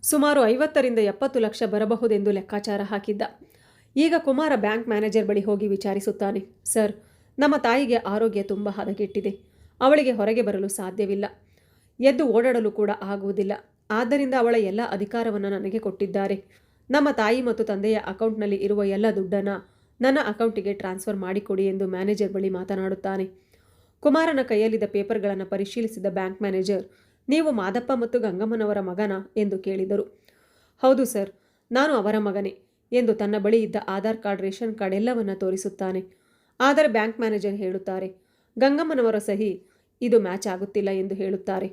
ಸುಮಾರು ಐವತ್ತರಿಂದ ಎಪ್ಪತ್ತು ಲಕ್ಷ ಬರಬಹುದೆಂದು ಲೆಕ್ಕಾಚಾರ ಹಾಕಿದ್ದ. ಈಗ ಕುಮಾರ ಬ್ಯಾಂಕ್ ಮ್ಯಾನೇಜರ್ ಬಳಿ ಹೋಗಿ ವಿಚಾರಿಸುತ್ತಾನೆ. ಸರ್, ನಮ್ಮ ತಾಯಿಗೆ ಆರೋಗ್ಯ ತುಂಬ ಹದಗೆಟ್ಟಿದೆ. ಅವಳಿಗೆ ಹೊರಗೆ ಬರಲು ಸಾಧ್ಯವಿಲ್ಲ. ಎದ್ದು ಓಡಾಡಲು ಕೂಡ ಆಗುವುದಿಲ್ಲ. ಆದ್ದರಿಂದ ಅವಳ ಎಲ್ಲ ಅಧಿಕಾರವನ್ನು ನನಗೆ ಕೊಟ್ಟಿದ್ದಾರೆ. ನಮ್ಮ ತಾಯಿ ಮತ್ತು ತಂದೆಯ ಅಕೌಂಟ್ನಲ್ಲಿ ಇರುವ ಎಲ್ಲ ದುಡ್ಡನ್ನು ನನ್ನ ಅಕೌಂಟಿಗೆ ಟ್ರಾನ್ಸ್ಫರ್ ಮಾಡಿಕೊಡಿ ಎಂದು ಮ್ಯಾನೇಜರ್ ಬಳಿ ಮಾತನಾಡುತ್ತಾನೆ. ಕುಮಾರನ ಕೈಯಲ್ಲಿದ್ದ ಪೇಪರ್ಗಳನ್ನು ಪರಿಶೀಲಿಸಿದ ಬ್ಯಾಂಕ್ ಮ್ಯಾನೇಜರ್ ನೀವು ಮಾದಪ್ಪ ಮತ್ತು ಗಂಗಮ್ಮನವರ ಮಗನ ಎಂದು ಕೇಳಿದರು. ಹೌದು ಸರ್, ನಾನು ಅವರ ಮಗನೇ ಎಂದು ತನ್ನ ಬಳಿ ಇದ್ದ ಆಧಾರ್ ಕಾರ್ಡ್, ರೇಷನ್ ಕಾರ್ಡ್ ಎಲ್ಲವನ್ನ ತೋರಿಸುತ್ತಾನೆ. ಆದರೆ ಬ್ಯಾಂಕ್ ಮ್ಯಾನೇಜರ್ ಹೇಳುತ್ತಾರೆ, ಗಂಗಮ್ಮನವರ ಸಹಿ ಇದು ಮ್ಯಾಚ್ ಆಗುತ್ತಿಲ್ಲ ಎಂದು ಹೇಳುತ್ತಾರೆ.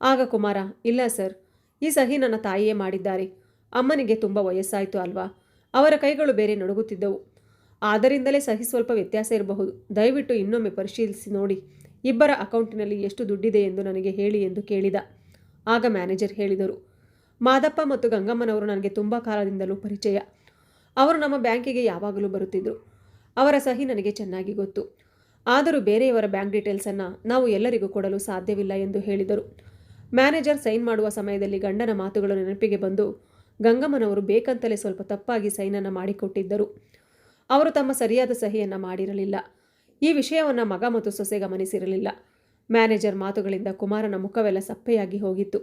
ಆಗ ಕುಮಾರ, ಇಲ್ಲ ಸರ್, ಈ ಸಹಿ ನನ್ನ ತಾಯಿಯೇ ಮಾಡಿದ್ದಾರೆ. ಅಮ್ಮನಿಗೆ ತುಂಬ ವಯಸ್ಸಾಯಿತು ಅಲ್ವಾ? ಅವರ ಕೈಗಳು ಬೇರೆ ನಡುಗುತ್ತಿದ್ದವು. ಆದ್ದರಿಂದಲೇ ಸಹಿ ಸ್ವಲ್ಪ ವ್ಯತ್ಯಾಸ ಇರಬಹುದು. ದಯವಿಟ್ಟು ಇನ್ನೊಮ್ಮೆ ಪರಿಶೀಲಿಸಿ ನೋಡಿ. ಇಬ್ಬರ ಅಕೌಂಟಿನಲ್ಲಿ ಎಷ್ಟು ದುಡ್ಡಿದೆ ಎಂದು ನನಗೆ ಹೇಳಿ ಎಂದು ಕೇಳಿದ. ಆಗ ಮ್ಯಾನೇಜರ್ ಹೇಳಿದರು, ಮಾದಪ್ಪ ಮತ್ತು ಗಂಗಮ್ಮನವರು ನನಗೆ ತುಂಬ ಕಾಲದಿಂದಲೂ ಪರಿಚಯ. ಅವರು ನಮ್ಮ ಬ್ಯಾಂಕಿಗೆ ಯಾವಾಗಲೂ ಬರುತ್ತಿದ್ದರು ಅವರ ಸಹಿ ನನಗೆ ಚೆನ್ನಾಗಿ ಗೊತ್ತು. ಆದರೂ ಬೇರೆಯವರ ಬ್ಯಾಂಕ್ ಡೀಟೇಲ್ಸನ್ನು ನಾವು ಎಲ್ಲರಿಗೂ ಕೊಡಲು ಸಾಧ್ಯವಿಲ್ಲ ಎಂದು ಹೇಳಿದರು. ಮ್ಯಾನೇಜರ್ ಸೈನ್ ಮಾಡುವ ಸಮಯದಲ್ಲಿ ಗಂಡನ ಮಾತುಗಳು ನೆನಪಿಗೆ ಬಂದು ಗಂಗಮ್ಮನವರು ಬೇಕಂತಲೇ ಸ್ವಲ್ಪ ತಪ್ಪಾಗಿ ಸೈನನ್ನು ಮಾಡಿಕೊಟ್ಟಿದ್ದರು. ಅವರು ತಮ್ಮ ಸರಿಯಾದ ಸಹಿಯನ್ನು ಮಾಡಿರಲಿಲ್ಲ. ಈ ವಿಷಯವನ್ನು ಮಗ ಮತ್ತು ಸೊಸೆ ಗಮನಿಸಿರಲಿಲ್ಲ. ಮ್ಯಾನೇಜರ್ ಮಾತುಗಳಿಂದ ಕುಮಾರನ ಮುಖವೆಲ್ಲ ಸಪ್ಪೆಯಾಗಿ ಹೋಗಿತ್ತು.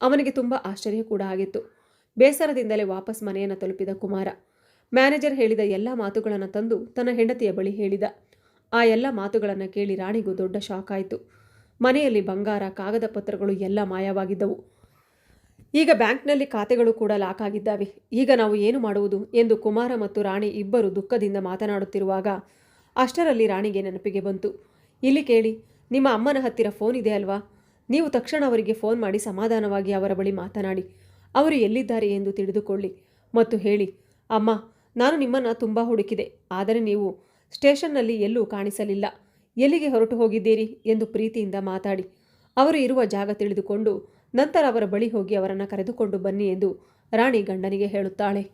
ಅವನಿಗೆ ತುಂಬ ಆಶ್ಚರ್ಯ ಕೂಡ ಆಗಿತ್ತು. ಬೇಸರದಿಂದಲೇ ವಾಪಸ್ ಮನೆಯನ್ನು ತಲುಪಿದ ಕುಮಾರ. ಮ್ಯಾನೇಜರ್ ಹೇಳಿದ ಎಲ್ಲ ಮಾತುಗಳನ್ನು ತಂದು ತನ್ನ ಹೆಂಡತಿಯ ಬಳಿ ಹೇಳಿದ. ಆ ಎಲ್ಲ ಮಾತುಗಳನ್ನು ಕೇಳಿ ರಾಣಿಗೂ ದೊಡ್ಡ ಶಾಕ್ ಆಯಿತು. ಮನೆಯಲ್ಲಿ ಬಂಗಾರ, ಕಾಗದ ಪತ್ರಗಳು ಎಲ್ಲ ಮಾಯವಾಗಿದ್ದವು. ಈಗ ಬ್ಯಾಂಕ್ನಲ್ಲಿ ಖಾತೆಗಳು ಕೂಡ ಲಾಕ್ ಆಗಿದ್ದಾವೆ. ಈಗ ನಾವು ಏನು ಮಾಡುವುದು ಎಂದು ಕುಮಾರ ಮತ್ತು ರಾಣಿ ಇಬ್ಬರು ದುಃಖದಿಂದ ಮಾತನಾಡುತ್ತಿರುವಾಗ ಅಷ್ಟರಲ್ಲಿ ರಾಣಿಗೆ ನೆನಪಿಗೆ ಬಂತು. ಇಲ್ಲಿ ಕೇಳಿ, ನಿಮ್ಮ ಅಮ್ಮನ ಹತ್ತಿರ ಫೋನ್ ಇದೆ ಅಲ್ವಾ? ನೀವು ತಕ್ಷಣ ಅವರಿಗೆ ಫೋನ್ ಮಾಡಿ ಸಮಾಧಾನವಾಗಿ ಅವರ ಬಳಿ ಮಾತನಾಡಿ. ಅವರು ಎಲ್ಲಿದ್ದಾರೆ ಎಂದು ತಿಳಿದುಕೊಳ್ಳಿ. ಮತ್ತು ಹೇಳಿ, ಅಮ್ಮ, ನಾನು ನಿಮ್ಮನ್ನು ತುಂಬ ಹುಡುಕಿದೆ. ಆದರೆ ನೀವು ಸ್ಟೇಷನ್ನಲ್ಲಿ ಎಲ್ಲೂ ಕಾಣಿಸಲಿಲ್ಲ. ಎಲ್ಲಿಗೆ ಹೊರಟು ಹೋಗಿದ್ದೀರಿ? ಎಂದು ಪ್ರೀತಿಯಿಂದ ಮಾತಾಡಿ. ಅವರು ಇರುವ ಜಾಗ ತಿಳಿದುಕೊಂಡು ನಂತರ ಅವರ ಬಳಿ ಹೋಗಿ ಅವರನ್ನು ಕರೆದುಕೊಂಡು ಬನ್ನಿ ಎಂದು ರಾಣಿ ಗಂಡನಿಗೆ ಹೇಳುತ್ತಾಳೆ.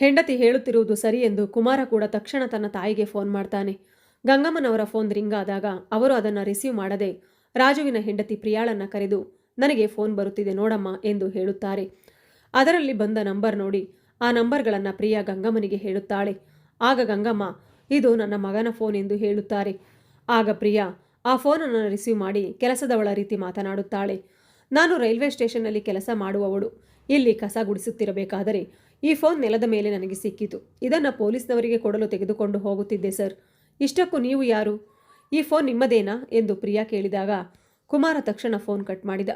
ಹೆಂಡತಿ ಹೇಳುತ್ತಿರುವುದು ಸರಿ ಎಂದು ಕುಮಾರ ಕೂಡ ತಕ್ಷಣ ತನ್ನ ತಾಯಿಗೆ ಫೋನ್ ಮಾಡ್ತಾನೆ. ಗಂಗಮ್ಮನವರ ಫೋನ್ ರಿಂಗ್ ಆದಾಗ ಅವರು ಅದನ್ನು ರಿಸೀವ್ ಮಾಡದೆ ರಾಜುವಿನ ಹೆಂಡತಿ ಪ್ರಿಯಾಳನ್ನು ಕರೆದು, ನನಗೆ ಫೋನ್ ಬರುತ್ತಿದೆ ನೋಡಮ್ಮ ಎಂದು ಹೇಳುತ್ತಾರೆ. ಅದರಲ್ಲಿ ಬಂದ ನಂಬರ್ ನೋಡಿ ಆ ನಂಬರ್ಗಳನ್ನು ಪ್ರಿಯಾ ಗಂಗಮ್ಮನಿಗೆ ಹೇಳುತ್ತಾಳೆ. ಆಗ ಗಂಗಮ್ಮ, ಇದು ನನ್ನ ಮಗನ ಫೋನ್ ಎಂದು ಹೇಳುತ್ತಾರೆ. ಆಗ ಪ್ರಿಯಾ ಆ ಫೋನನ್ನು ರಿಸೀವ್ ಮಾಡಿ ಕೆಲಸದವಳ ರೀತಿ ಮಾತನಾಡುತ್ತಾಳೆ. ನಾನು ರೈಲ್ವೆ ಸ್ಟೇಷನ್ನಲ್ಲಿ ಕೆಲಸ ಮಾಡುವವಳು. ಇಲ್ಲಿ ಕಸ ಗುಡಿಸುತ್ತಿರಬೇಕಾದರೆ ಈ ಫೋನ್ ನೆಲದ ಮೇಲೆ ನನಗೆ ಸಿಕ್ಕಿತು. ಇದನ್ನು ಪೊಲೀಸ್ನವರಿಗೆ ಕೊಡಲು ತೆಗೆದುಕೊಂಡು ಹೋಗುತ್ತಿದ್ದೆ, ಸರ್. ಇಷ್ಟಕ್ಕೂ ನೀವು ಯಾರು? ಈ ಫೋನ್ ನಿಮ್ಮದೇನಾ? ಎಂದು ಪ್ರಿಯಾ ಕೇಳಿದಾಗ ಕುಮಾರ ತಕ್ಷಣ ಫೋನ್ ಕಟ್ ಮಾಡಿದ.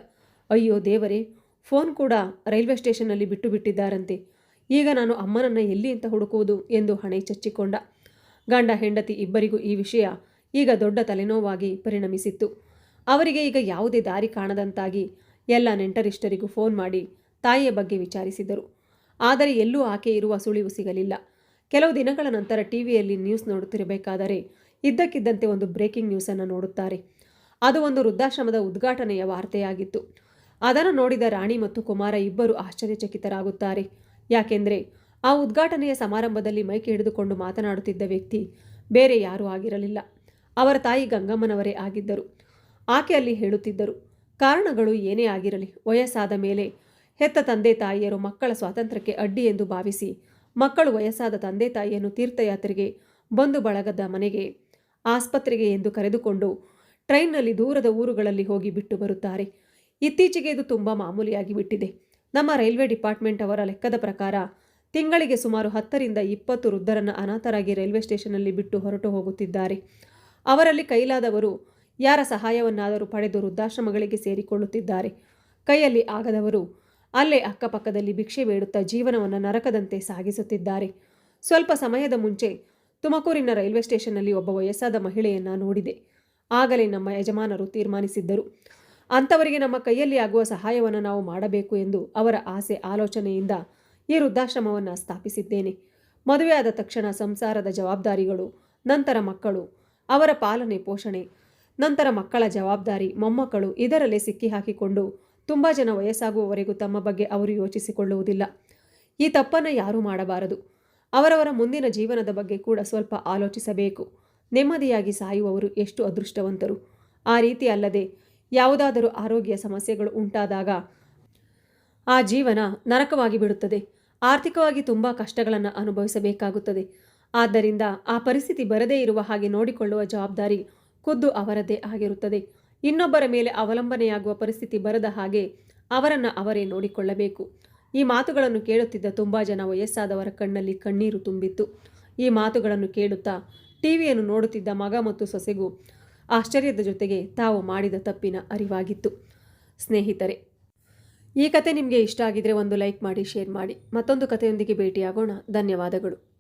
ಅಯ್ಯೋ ದೇವರೇ, ಫೋನ್ ಕೂಡ ರೈಲ್ವೆ ಸ್ಟೇಷನ್ನಲ್ಲಿ ಬಿಟ್ಟು ಬಿಟ್ಟಿದ್ದಾರಂತೆ. ಈಗ ನಾನು ಅಮ್ಮನನ್ನು ಎಲ್ಲಿ ಅಂತ ಹುಡುಕುವುದು ಎಂದು ಹಣೆ ಚಚ್ಚಿಕೊಂಡ. ಗಂಡ, ಹೆಂಡತಿ ಇಬ್ಬರಿಗೂ ಈ ವಿಷಯ ಈಗ ದೊಡ್ಡ ತಲೆನೋವಾಗಿ ಪರಿಣಮಿಸಿತ್ತು. ಅವರಿಗೆ ಈಗ ಯಾವುದೇ ದಾರಿ ಕಾಣದಂತಾಗಿ ಎಲ್ಲ ನೆಂಟರಿಷ್ಟರಿಗೂ ಫೋನ್ ಮಾಡಿ ತಾಯಿಯ ಬಗ್ಗೆ ವಿಚಾರಿಸಿದರು. ಆದರೆ ಎಲ್ಲೂ ಆಕೆ ಇರುವ ಸುಳಿವು ಸಿಗಲಿಲ್ಲ. ಕೆಲವು ದಿನಗಳ ನಂತರ ಟಿವಿಯಲ್ಲಿ ನ್ಯೂಸ್ ನೋಡುತ್ತಿರಬೇಕಾದರೆ ಇದ್ದಕ್ಕಿದ್ದಂತೆ ಒಂದು ಬ್ರೇಕಿಂಗ್ ನ್ಯೂಸನ್ನು ನೋಡುತ್ತಾರೆ. ಅದು ಒಂದು ವೃದ್ಧಾಶ್ರಮದ ಉದ್ಘಾಟನೆಯ ವಾರ್ತೆಯಾಗಿತ್ತು. ಅದನ್ನು ನೋಡಿದ ರಾಣಿ ಮತ್ತು ಕುಮಾರ ಇಬ್ಬರು ಆಶ್ಚರ್ಯಚಕಿತರಾಗುತ್ತಾರೆ. ಯಾಕೆಂದರೆ ಆ ಉದ್ಘಾಟನೆಯ ಸಮಾರಂಭದಲ್ಲಿ ಮೈಕ್ ಹಿಡಿದುಕೊಂಡು ಮಾತನಾಡುತ್ತಿದ್ದ ವ್ಯಕ್ತಿ ಬೇರೆ ಯಾರೂ ಆಗಿರಲಿಲ್ಲ. ಅವರ ತಾಯಿ ಗಂಗಮ್ಮನವರೇ ಆಗಿದ್ದರು. ಆಕೆ ಅಲ್ಲಿ ಹೇಳುತ್ತಿದ್ದರು, ಕಾರಣಗಳು ಏನೇ ಆಗಿರಲಿ, ವಯಸ್ಸಾದ ಮೇಲೆ ಹೆತ್ತ ತಂದೆ ತಾಯಿಯರು ಮಕ್ಕಳ ಸ್ವಾತಂತ್ರ್ಯಕ್ಕೆ ಅಡ್ಡಿ ಎಂದು ಭಾವಿಸಿ ಮಕ್ಕಳು ವಯಸ್ಸಾದ ತಂದೆ ತಾಯಿಯನ್ನು ತೀರ್ಥಯಾತ್ರೆಗೆ ಬಂಧು ಬಳಗದ ಮನೆಗೆ, ಆಸ್ಪತ್ರೆಗೆ ಎಂದು ಕರೆದುಕೊಂಡು ಟ್ರೈನ್ನಲ್ಲಿ ದೂರದ ಊರುಗಳಲ್ಲಿ ಹೋಗಿ ಬಿಟ್ಟು ಬರುತ್ತಾರೆ. ಇತ್ತೀಚೆಗೆ ಇದು ತುಂಬ ಮಾಮೂಲಿಯಾಗಿ ಬಿಟ್ಟಿದೆ. ನಮ್ಮ ರೈಲ್ವೆ ಡಿಪಾರ್ಟ್ಮೆಂಟ್ ಅವರ ಲೆಕ್ಕದ ಪ್ರಕಾರ ತಿಂಗಳಿಗೆ ಸುಮಾರು ಹತ್ತರಿಂದ ಇಪ್ಪತ್ತು ವೃದ್ಧರನ್ನು ಅನಾಥರಾಗಿ ರೈಲ್ವೆ ಸ್ಟೇಷನ್ನಲ್ಲಿ ಬಿಟ್ಟು ಹೊರಟು ಹೋಗುತ್ತಿದ್ದಾರೆ. ಅವರಲ್ಲಿ ಕೈಲಾದವರು ಯಾರ ಸಹಾಯವನ್ನಾದರೂ ಪಡೆದು ವೃದ್ಧಾಶ್ರಮಗಳಿಗೆ ಸೇರಿಕೊಳ್ಳುತ್ತಿದ್ದಾರೆ. ಕೈಯಲ್ಲಿ ಆಗದವರು ಅಲ್ಲೇ ಅಕ್ಕಪಕ್ಕದಲ್ಲಿ ಭಿಕ್ಷೆ ಬೇಡುತ್ತಾ ಜೀವನವನ್ನು ನರಕದಂತೆ ಸಾಗಿಸುತ್ತಿದ್ದಾರೆ. ಸ್ವಲ್ಪ ಸಮಯದ ಮುಂಚೆ ತುಮಕೂರಿನ ರೈಲ್ವೆ ಸ್ಟೇಷನ್ನಲ್ಲಿ ಒಬ್ಬ ವಯಸ್ಸಾದ ಮಹಿಳೆಯನ್ನು ನೋಡಿದೆ. ಆಗಲೇ ನಮ್ಮ ಯಜಮಾನರು ತೀರ್ಮಾನಿಸಿದ್ದರು. ಅಂಥವರಿಗೆ ನಮ್ಮ ಕೈಯಲ್ಲಿ ಆಗುವ ಸಹಾಯವನ್ನು ನಾವು ಮಾಡಬೇಕು ಎಂದು ಅವರ ಆಸೆ ಆಲೋಚನೆಯಿಂದ ಈ ವೃದ್ಧಾಶ್ರಮವನ್ನು ಸ್ಥಾಪಿಸಿದ್ದೇನೆ. ಮದುವೆಯಾದ ತಕ್ಷಣ ಸಂಸಾರದ ಜವಾಬ್ದಾರಿಗಳು, ನಂತರ ಮಕ್ಕಳು, ಅವರ ಪಾಲನೆ ಪೋಷಣೆ, ನಂತರ ಮಕ್ಕಳ ಜವಾಬ್ದಾರಿ, ಮೊಮ್ಮಕ್ಕಳು ಇದರಲ್ಲೇ ಸಿಕ್ಕಿ ಹಾಕಿಕೊಂಡು ತುಂಬ ಜನ ವಯಸ್ಸಾಗುವವರೆಗೂ ತಮ್ಮ ಬಗ್ಗೆ ಅವರು ಯೋಚಿಸಿಕೊಳ್ಳುವುದಿಲ್ಲ. ಈ ತಪ್ಪನ್ನು ಯಾರೂ ಮಾಡಬಾರದು. ಅವರವರ ಮುಂದಿನ ಜೀವನದ ಬಗ್ಗೆ ಕೂಡ ಸ್ವಲ್ಪ ಆಲೋಚಿಸಬೇಕು. ನೆಮ್ಮದಿಯಾಗಿ ಸಾಯುವವರು ಎಷ್ಟು ಅದೃಷ್ಟವಂತರು. ಆ ರೀತಿ ಅಲ್ಲದೆ ಯಾವುದಾದರೂ ಆರೋಗ್ಯ ಸಮಸ್ಯೆಗಳು ಉಂಟಾದಾಗ ಆ ಜೀವನ ನರಕವಾಗಿ ಬಿಡುತ್ತದೆ. ಆರ್ಥಿಕವಾಗಿ ತುಂಬ ಕಷ್ಟಗಳನ್ನು ಅನುಭವಿಸಬೇಕಾಗುತ್ತದೆ. ಆದ್ದರಿಂದ ಆ ಪರಿಸ್ಥಿತಿ ಬರದೇ ಇರುವ ಹಾಗೆ ನೋಡಿಕೊಳ್ಳುವ ಜವಾಬ್ದಾರಿ ಖುದ್ದು ಅವರದ್ದೇ ಆಗಿರುತ್ತದೆ. ಇನ್ನೊಬ್ಬರ ಮೇಲೆ ಅವಲಂಬನೆಯಾಗುವ ಪರಿಸ್ಥಿತಿ ಬರದ ಹಾಗೆ ಅವರನ್ನು ಅವರೇ ನೋಡಿಕೊಳ್ಳಬೇಕು. ಈ ಮಾತುಗಳನ್ನು ಕೇಳುತ್ತಿದ್ದ ತುಂಬ ಜನ ವಯಸ್ಸಾದವರ ಕಣ್ಣಲ್ಲಿ ಕಣ್ಣೀರು ತುಂಬಿತ್ತು. ಈ ಮಾತುಗಳನ್ನು ಕೇಳುತ್ತಾ ಟಿವಿಯನ್ನು ನೋಡುತ್ತಿದ್ದ ಮಗ ಮತ್ತು ಸೊಸೆಗೂ ಆಶ್ಚರ್ಯದ ಜೊತೆಗೆ ತಾವು ಮಾಡಿದ ತಪ್ಪಿನ ಅರಿವಾಗಿತ್ತು. ಸ್ನೇಹಿತರೆ, ಈ ಕತೆ ನಿಮಗೆ ಇಷ್ಟ ಆಗಿದ್ರೆ ಒಂದು ಲೈಕ್ ಮಾಡಿ, ಶೇರ್ ಮಾಡಿ. ಮತ್ತೊಂದು ಕಥೆಯೊಂದಿಗೆ ಭೇಟಿಯಾಗೋಣ. ಧನ್ಯವಾದಗಳು.